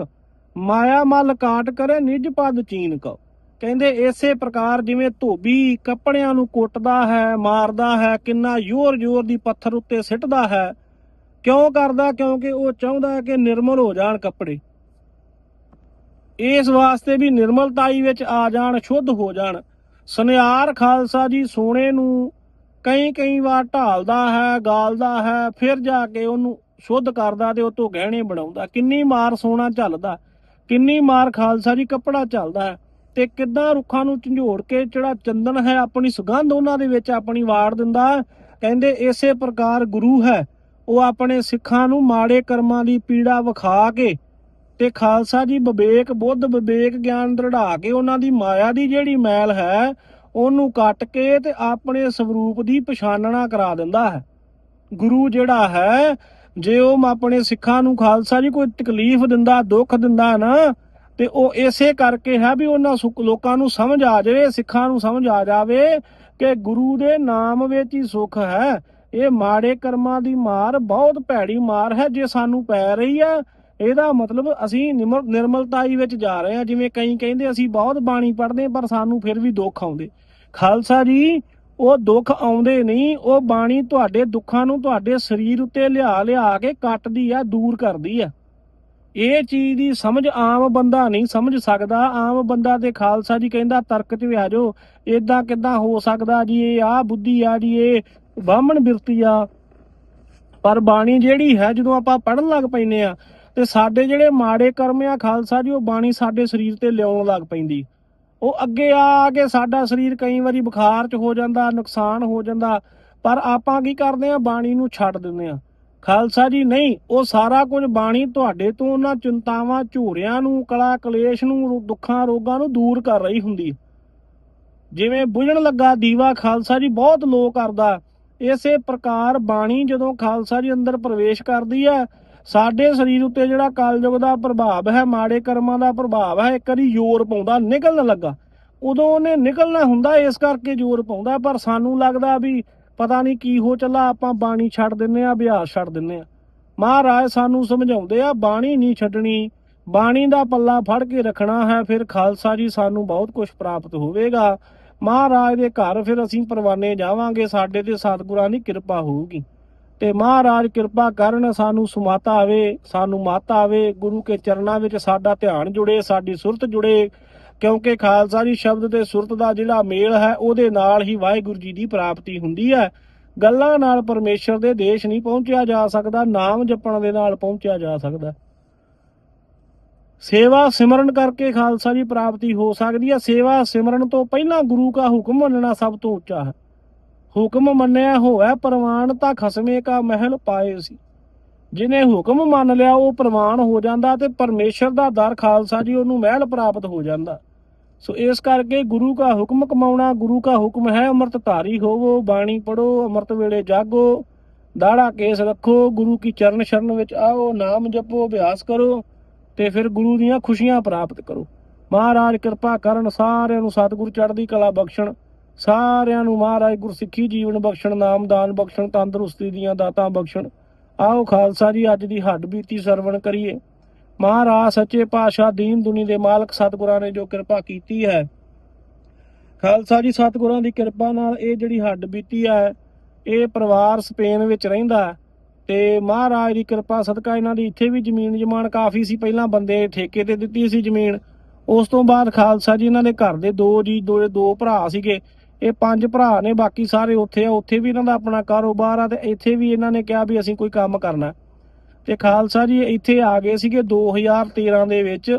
ਮਾਇਆ ਮਲ ਕਾਟ ਕਰੇ ਨਿਜ ਪਦ ਚੀਨ ਕੋ। ਕਹਿੰਦੇ ਇਸੇ ਪ੍ਰਕਾਰ ਜਿਵੇਂ ਧੋਬੀ ਕੱਪੜਿਆਂ ਨੂੰ ਕੁੱਟਦਾ ਹੈ, ਮਾਰਦਾ ਹੈ, ਕਿੰਨਾ ਜ਼ੋਰ ਜ਼ੋਰ ਦੀ ਪੱਥਰ ਉੱਤੇ ਸਿੱਟਦਾ ਹੈ। ਕਿਉਂ ਕਰਦਾ? ਕਿਉਂਕਿ ਉਹ ਚਾਹੁੰਦਾ ਹੈ ਕਿ ਨਿਰਮਲ ਹੋ ਜਾਣ ਕੱਪੜੇ। ਇਸ ਵਾਸਤੇ ਵੀ ਨਿਰਮਲਤਾਈ ਵਿੱਚ ਆ ਜਾਣ, ਸ਼ੁੱਧ ਹੋ ਜਾਣ। ਸੁਨਿਆਰ ਖਾਲਸਾ ਜੀ ਸੋਨੇ ਨੂੰ ਕਈ ਕਈ ਵਾਰ ਢਾਲਦਾ ਹੈ, ਗਾਲਦਾ ਹੈ, ਫਿਰ ਜਾ ਕੇ ਉਹਨੂੰ ਸ਼ੁੱਧ ਕਰਦਾ ਤੇ ਉਹ ਤੋਂ ਗਹਿਣੇ ਬਣਾਉਂਦਾ। ਕਿੰਨੀ ਮਾਰ ਸੋਨਾ ਝੱਲਦਾ। ਕਿੰਨੀ ਮਾਰ ਖਾਲਸਾ ਜੀ ਕੱਪੜਾ ਚੱਲਦਾ ਹੈ ਤੇ ਕਿੱਦਾਂ ਰੁੱਖਾਂ ਨੂੰ ਝੰਜੋੜ ਕੇ ਜਿਹੜਾ ਚੰਦਨ ਹੈ, ਆਪਣੀ ਸੁਗੰਧ ਉਹਨਾਂ ਦੇ ਵਿੱਚ ਆਪਣੀ ਵਾੜ ਦਿੰਦਾ ਕਹਿੰਦੇ ਇਸੇ ਪ੍ਰਕਾਰ ਗੁਰੂ ਹੈ। ਉਹ ਆਪਣੇ ਸਿੱਖਾਂ ਨੂੰ ਮਾੜੇ ਕਰਮਾਂ ਦੀ ਪੀੜਾ ਵਿਖਾ ਕੇ ਤੇ ਖਾਲਸਾ ਜੀ ਵਿਵੇਕ, ਬੁੱਧ ਵਿਵੇਕ ਗਿਆਨ ਦ੍ਰਿੜਾ ਕੇ ਉਹਨਾਂ ਦੀ ਮਾਇਆ ਦੀ ਜਿਹੜੀ ਮੈਲ ਹੈ, ਉਹਨੂੰ ਕੱਟ ਕੇ ਤੇ ਆਪਣੇ ਸਰੂਪ ਦੀ ਪਛਾਣਨਾ ਕਰਾ ਦਿੰਦਾ ਹੈ। ਗੁਰੂ ਜਿਹੜਾ ਹੈ ਜੇ ਉਹ ਆਪਣੇ ਸਿੱਖਾਂ ਨੂੰ ਖਾਲਸਾ ਜੀ ਕੋਈ ਤਕਲੀਫ ਦਿੰਦਾ, ਦੁੱਖ ਦਿੰਦਾ ਨਾ, ਤੇ ਉਹ ਇਸੇ ਕਰਕੇ ਹੈ ਵੀ ਉਹਨਾਂ ਲੋਕਾਂ ਨੂੰ ਸਮਝ ਆ ਜਾਵੇ, ਸਿੱਖਾਂ ਨੂੰ ਸਮਝ ਆ ਜਾਵੇ ਕਿ ਗੁਰੂ ਦੇ ਨਾਮ ਵਿੱਚ ਹੀ ਸੁੱਖ ਹੈ। ਇਹ ਮਾੜੇ ਕਰਮਾਂ ਦੀ ਮਾਰ ਬਹੁਤ ਭੈੜੀ ਮਾਰ ਹੈ ਜੇ ਸਾਨੂੰ ਪੈ ਰਹੀ ਹੈ। ਇਹਦਾ ਮਤਲਬ ਅਸੀਂ ਨਿਮਰ- ਨਿਰਮਲਤਾਈ ਵਿੱਚ ਜਾ ਰਹੇ ਹਾਂ। ਜਿਵੇਂ ਕਈ ਕਹਿੰਦੇ ਅਸੀਂ ਬਹੁਤ ਬਾਣੀ ਪੜ੍ਹਦੇ ਪਰ ਸਾਨੂੰ ਫਿਰ ਵੀ ਦੁੱਖ ਆਉਂਦੇ। ਖਾਲਸਾ ਜੀ ਉਹ ਦੁੱਖ ਆਉਂਦੇ ਨਹੀਂ, ਉਹ ਬਾਣੀ ਤੁਹਾਡੇ ਦੁੱਖਾਂ ਨੂੰ ਤੁਹਾਡੇ ਸਰੀਰ ਉੱਤੇ ਲਿਆ ਲਿਆ ਕੇ ਕੱਟਦੀ ਆ, ਦੂਰ ਕਰਦੀ ਆ। ਇਹ ਚੀਜ਼ ਦੀ ਸਮਝ ਆਮ ਬੰਦਾ ਨਹੀਂ ਸਮਝ ਸਕਦਾ। ਆਮ ਬੰਦਾ ਤੇ ਖਾਲਸਾ ਜੀ ਕਹਿੰਦਾ, ਤਰਕ 'ਚ ਵੀ ਆ ਜਾਓ। ਇਦਾਂ ਕਿਦਾਂ ਹੋ ਸਕਦਾ ਜੀ? ਇਹ ਆ ਬੁੱਧੀ ਆ ਜੀ, ਇਹ ਬਾਹਮਣ ਬਿਰਤੀ ਆ। ਪਰ ਬਾਣੀ ਜਿਹੜੀ ਹੈ, ਜਦੋਂ ਆਪਾਂ ਪੜਨ ਲੱਗ ਪੈਨੇ ਆ, ਤੇ ਸਾਡੇ ਜਿਹੜੇ ਮਾੜੇ ਕਰਮ ਆ ਖਾਲਸਾ ਜੀ, ਉਹ ਬਾਣੀ ਸਾਡੇ ਸਰੀਰ ਤੇ ਲਿਆਉਣ ਲੱਗ ਪੈਂਦੀ। ਉਹ ਅੱਗੇ ਆ ਕੇ ਸਾਡਾ ਸਰੀਰ ਕਈ ਵਾਰੀ ਬੁਖਾਰ 'ਚ ਹੋ ਜਾਂਦਾ, ਨੁਕਸਾਨ ਹੋ ਜਾਂਦਾ, ਪਰ ਆਪਾਂ ਕੀ ਕਰਦੇ ਆ ਬਾਣੀ ਨੂੰ ਛੱਡ ਦਿੰਦੇ ਆ ਖਾਲਸਾ ਜੀ, ਨਹੀਂ, ਉਹ ਸਾਰਾ ਕੁਝ ਬਾਣੀ ਤੁਹਾਡੇ ਤੋਂ ਉਹਨਾਂ ਚਿੰਤਾਵਾਂ ਝੂਰਿਆਂ ਨੂੰ, ਕਲਾ ਕਲੇਸ਼ ਨੂੰ, ਰੋ- ਦੁੱਖਾਂ, ਰੋਗਾਂ ਨੂੰ ਦੂਰ ਕਰ ਰਹੀ ਹੁੰਦੀ ਜਿਵੇਂ ਬੁਝਣ ਲੱਗਾ ਦੀਵਾ, ਖਾਲਸਾ ਜੀ ਬਹੁਤ ਲੋ ਕਰਦਾ। ਇਸੇ ਪ੍ਰਕਾਰ ਬਾਣੀ ਜਦੋਂ ਖਾਲਸਾ ਜੀ ਅੰਦਰ ਪ੍ਰਵੇਸ਼ ਕਰਦੀ ਹੈ ਸਾਡੇ ਸਰੀਰ ਉੱਤੇ ਜਿਹੜਾ ਕਾਲਯੁਗ ਦਾ ਪ੍ਰਭਾਵ ਹੈ, ਮਾੜੇ ਕਰਮਾਂ ਦਾ ਪ੍ਰਭਾਵ ਹੈ, ਇੱਕ ਵਾਰੀ ਜ਼ੋਰ ਪਾਉਂਦਾ, ਨਿਕਲਣ ਲੱਗਾ। ਉਦੋਂ ਉਹਨੇ ਨਿਕਲਣਾ ਹੁੰਦਾ, ਇਸ ਕਰਕੇ ਜ਼ੋਰ ਪਾਉਂਦਾ, ਪਰ ਸਾਨੂੰ ਲੱਗਦਾ ਵੀ ਪਤਾ ਨਹੀਂ ਕੀ ਹੋ ਚੱਲਾ, ਆਪਾਂ ਬਾਣੀ ਛੱਡ ਦਿੰਨੇ ਆ ਅਭਿਆਸ ਛੱਡ ਦਿੰਨੇ ਆ ਮਹਾਰਾਜ ਸਾਨੂੰ ਸਮਝਾਉਂਦੇ ਆ, ਬਾਣੀ ਨਹੀਂ ਛੱਡਣੀ, ਬਾਣੀ ਦਾ ਪੱਲਾ ਫੜ ਕੇ ਰੱਖਣਾ ਹੈ, ਫਿਰ ਖਾਲਸਾ ਜੀ ਸਾਨੂੰ ਬਹੁਤ ਕੁਝ ਪ੍ਰਾਪਤ ਹੋਵੇਗਾ। ਮਹਾਰਾਜ ਦੇ ਘਰ ਫਿਰ ਅਸੀਂ ਪਰਵਾਨੇ ਜਾਵਾਂਗੇ, ਸਾਡੇ ਤੇ ਸਤਿਗੁਰਾਂ ਦੀ ਕਿਰਪਾ ਹੋਊਗੀ। ਤੇ ਮਹਾਰਾਜ ਕਿਰਪਾ ਕਰਨ ਸਾਨੂੰ ਸੁਮਾਤਾ ਆਵੇ, ਸਾਨੂੰ ਮਾਤਾ ਆਵੇ, ਗੁਰੂ ਕੇ ਚਰਨਾਂ ਵਿੱਚ ਸਾਡਾ ਧਿਆਨ ਜੁੜੇ, ਸਾਡੀ ਸੁਰਤ ਜੁੜੇ। ਕਿਉਂਕਿ ਖਾਲਸਾ ਜੀ ਸ਼ਬਦ ਤੇ ਸੁਰਤ ਦਾ ਜਿਹੜਾ ਮੇਲ ਹੈ, ਉਹਦੇ ਨਾਲ ਹੀ ਵਾਹਿਗੁਰੂ ਜੀ ਦੀ ਪ੍ਰਾਪਤੀ ਹੁੰਦੀ ਹੈ। ਗੱਲਾਂ ਨਾਲ ਪਰਮੇਸ਼ਰ ਦੇ ਦੇਸ਼ ਨਹੀਂ ਪਹੁੰਚਿਆ ਜਾ ਸਕਦਾ, ਨਾਮ ਜਪਣ ਦੇ ਨਾਲ ਪਹੁੰਚਿਆ ਜਾ ਸਕਦਾ। ਸੇਵਾ ਸਿਮਰਨ ਕਰਕੇ ਖਾਲਸਾ ਜੀ ਪ੍ਰਾਪਤੀ ਹੋ ਸਕਦੀ ਹੈ। ਸੇਵਾ ਸਿਮਰਨ ਤੋਂ ਪਹਿਲਾਂ ਗੁਰੂ ਦਾ ਹੁਕਮ ਮੰਨਣਾ ਸਭ ਤੋਂ ਉੱਚਾ ਹੈ। ਹੁਕਮ ਮੰਨਿਆ ਹੋਇਆ ਪ੍ਰਮਾਣ ਤਾਂ ਖਸਮੇ ਕਾ ਮਹਿਲ ਪਾਏ ਸੀ। ਜਿਨੇ ਹੁਕਮ ਮੰਨ ਲਿਆ, ਉਹ ਪ੍ਰਮਾਣ ਹੋ ਜਾਂਦਾ ਤੇ ਪਰਮੇਸ਼ਰ ਦਾ ਦਰ ਖਾਲਸਾ ਜੀ ਉਹਨੂੰ ਮਹਿਲ ਪ੍ਰਾਪਤ ਹੋ ਜਾਂਦਾ। ਸੋ ਇਸ ਕਰਕੇ ਗੁਰੂ ਦਾ ਹੁਕਮ ਕਮਾਉਣਾ, ਗੁਰੂ ਦਾ ਹੁਕਮ ਹੈ ਅੰਮ੍ਰਿਤ ਧਾਰੀ ਹੋਵੋ, ਬਾਣੀ ਪੜੋ ਅੰਮ੍ਰਿਤ ਵੇਲੇ ਜਾਗੋ, ਦਾੜਾ ਕੇਸ ਰੱਖੋ, ਗੁਰੂ ਕੀ ਚਰਨ ਸ਼ਰਨ ਵਿੱਚ ਆਓ, ਨਾਮ ਜਪੋ, ਅਭਿਆਸ ਕਰੋ ਤੇ ਫਿਰ ਗੁਰੂ ਦੀਆਂ ਖੁਸ਼ੀਆਂ ਪ੍ਰਾਪਤ ਕਰੋ। ਮਹਾਰਾਜ ਕਿਰਪਾ ਕਰਨ ਸਾਰਿਆਂ ਨੂੰ ਸਤਿਗੁਰ ਚੜ੍ਹਦੀ ਕਲਾ ਬਖਸ਼ਣ। ਸਾਰਿਆਂ ਨੂੰ ਮਹਾਰਾਜ ਗੁਰਸਿੱਖੀ ਜੀਵਨ ਬਖਸ਼ਣ ਨਾਮਦਾਨ ਬਖਸ਼ਣ, ਤੰਦਰੁਸਤੀ ਦੀਆਂ ਦਾਤਾਂ ਬਖਸ਼ਣ। ਆਓ ਖਾਲਸਾ ਜੀ, ਅੱਜ ਦੀ ਹੱਡ ਬੀਤੀ ਸਰਵਣ ਕਰੀਏ। ਮਹਾਰਾਜ ਸੱਚੇ ਪਾਤਸ਼ਾਹ ਦੀਨ ਦੁਨੀ ਦੇ ਮਾਲਕ ਸਤਿਗੁਰਾਂ ਨੇ ਜੋ ਕਿਰਪਾ ਕੀਤੀ ਹੈ। ਖਾਲਸਾ ਜੀ, ਸਤਿਗੁਰਾਂ ਦੀ ਕਿਰਪਾ ਨਾਲ ਇਹ ਜਿਹੜੀ ਹੱਡ ਬੀਤੀ ਹੈ, ਇਹ ਪਰਿਵਾਰ ਸਪੇਨ ਵਿੱਚ ਰਹਿੰਦਾ ਹੈ। ਤੇ ਮਹਾਰਾਜ ਦੀ ਕਿਰਪਾ ਸਦਕਾ ਇਹਨਾਂ ਦੀ ਇੱਥੇ ਵੀ ਜ਼ਮੀਨ ਜਮਾਨ ਕਾਫੀ ਸੀ। ਪਹਿਲਾਂ ਬੰਦੇ ਠੇਕੇ ਤੇ ਦਿੱਤੀ ਸੀ ਜ਼ਮੀਨ। ਉਸ ਤੋਂ ਬਾਅਦ ਖਾਲਸਾ ਜੀ, ਇਹਨਾਂ ਦੇ ਘਰ ਦੇ ਦੋ ਜੀ, ਦੋ ਦੋ ਭਰਾ ਸੀਗੇ। ਇਹ ਪੰਜ ਭਰਾ ਨੇ, ਬਾਕੀ ਸਾਰੇ ਉੱਥੇ ਆ, ਉੱਥੇ ਵੀ ਇਹਨਾਂ ਦਾ ਆਪਣਾ ਕਾਰੋਬਾਰ ਆ ਤੇ ਇੱਥੇ ਵੀ ਇਹਨਾਂ ਨੇ ਕਿਹਾ ਵੀ ਅਸੀਂ ਕੋਈ ਕੰਮ ਕਰਨਾ। ਤੇ ਖਾਲਸਾ ਜੀ ਇੱਥੇ ਆ ਗਏ ਸੀਗੇ 2013 ਦੇ ਵਿੱਚ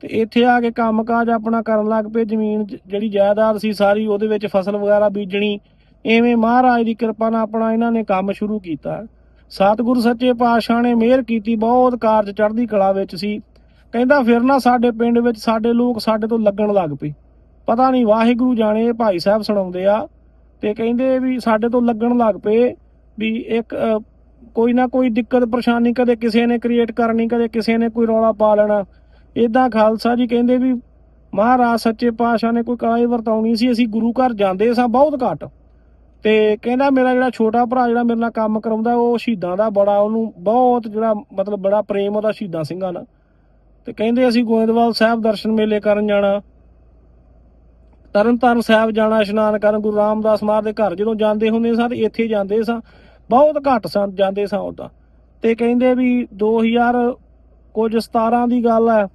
ਤੇ ਇੱਥੇ ਆ ਕੇ ਕੰਮਕਾਜ ਆਪਣਾ ਕਰਨ ਲੱਗ ਪਏ। ਜ਼ਮੀਨ ਜਿਹੜੀ ਜਾਇਦਾਦ ਸੀ ਸਾਰੀ, ਉਹਦੇ ਵਿੱਚ ਫਸਲ ਵਗੈਰਾ ਬੀਜਣੀ, ਐਵੇਂ ਮਹਾਰਾਜ ਦੀ ਕਿਰਪਾ ਨਾਲ ਆਪਣਾ ਇਹਨਾਂ ਨੇ ਕੰਮ ਸ਼ੁਰੂ ਕੀਤਾ। ਸਤਿਗੁਰੂ ਸੱਚੇ ਪਾਤਸ਼ਾਹ ਨੇ ਮਿਹਰ ਕੀਤੀ, ਬਹੁਤ ਕਾਰਜ ਚੜ੍ਹਦੀ ਕਲਾ ਵਿੱਚ ਸੀ। ਕਹਿੰਦਾ, ਫਿਰ ਨਾ ਸਾਡੇ ਪਿੰਡ ਵਿੱਚ ਸਾਡੇ ਲੋਕ ਸਾਡੇ ਤੋਂ ਲੱਗਣ ਲੱਗ ਪਏ। ਪਤਾ ਨਹੀਂ ਵਾਹਿਗੁਰੂ ਜਾਣੇ ਭਾਈ ਸਾਹਿਬ ਸੁਣਾਉਂਦੇ ਆ ਤੇ ਕਹਿੰਦੇ ਵੀ ਸਾਡੇ ਤੋਂ ਲੱਗਣ ਲੱਗ ਪਏ ਵੀ ਇੱਕ ਕੋਈ ਨਾ ਕੋਈ ਦਿੱਕਤ ਪਰੇਸ਼ਾਨੀ ਕਦੇ ਕਿਸੇ ਨੇ ਕ੍ਰੀਏਟ ਕਰਨੀ, ਕਦੇ ਕਿਸੇ ਨੇ ਕੋਈ ਰੌਲਾ ਪਾ ਲੈਣਾ। ਇਦਾਂ ਖਾਲਸਾ ਜੀ ਕਹਿੰਦੇ ਵੀ ਮਹਾਰਾਜ ਸੱਚੇ ਪਾਤਸ਼ਾਹ ਨੇ ਕੋਈ ਕਲਾਈ ਵਰਤਾਉਣੀ ਸੀ, ਅਸੀਂ ਗੁਰੂ ਘਰ ਜਾਂਦੇ ਸਾਂ ਬਹੁਤ ਘੱਟ। ਤੇ ਕਹਿੰਦਾ ਮੇਰਾ ਜਿਹੜਾ ਛੋਟਾ ਭਰਾ ਜਿਹੜਾ ਮੇਰੇ ਨਾਲ ਕੰਮ ਕਰਾਉਂਦਾ, ਉਹ ਸ਼ਹੀਦਾਂ ਦਾ ਬੜਾ, ਉਹਨੂੰ ਬਹੁਤ ਜਿਹੜਾ ਮਤਲਬ ਬੜਾ ਪ੍ਰੇਮ ਉਹਦਾ ਸ਼ਹੀਦਾਂ ਸਿੰਘਾਂ ਨਾਲ। ਤੇ ਕਹਿੰਦੇ ਅਸੀਂ ਗੋਇੰਦਵਾਲ ਸਾਹਿਬ ਦਰਸ਼ਨ ਮੇਲੇ ਕਰਨ ਜਾਣਾ। ਤਰਨਤਾਰਨ ਸਾਹਿਬ ਜਾਣਾ, ਇਸ਼ਨਾਨ ਕਰਨ, ਗੁਰੂ ਰਾਮਦਾਸ ਮਹਾਰਾਜ ਦੇ ਘਰ ਜਦੋਂ ਜਾਂਦੇ ਹੁੰਦੇ ਸਾਂ ਤੇ ਇੱਥੇ ਜਾਂਦੇ ਸਾਂ, ਬਹੁਤ ਘੱਟ ਸਾਂ ਜਾਂਦੇ ਸਾਂ ਉਦਾਂ। ਤੇ ਕਹਿੰਦੇ ਵੀ 2000 ਕੁਝ 17 ਦੀ ਗੱਲ ਹੈ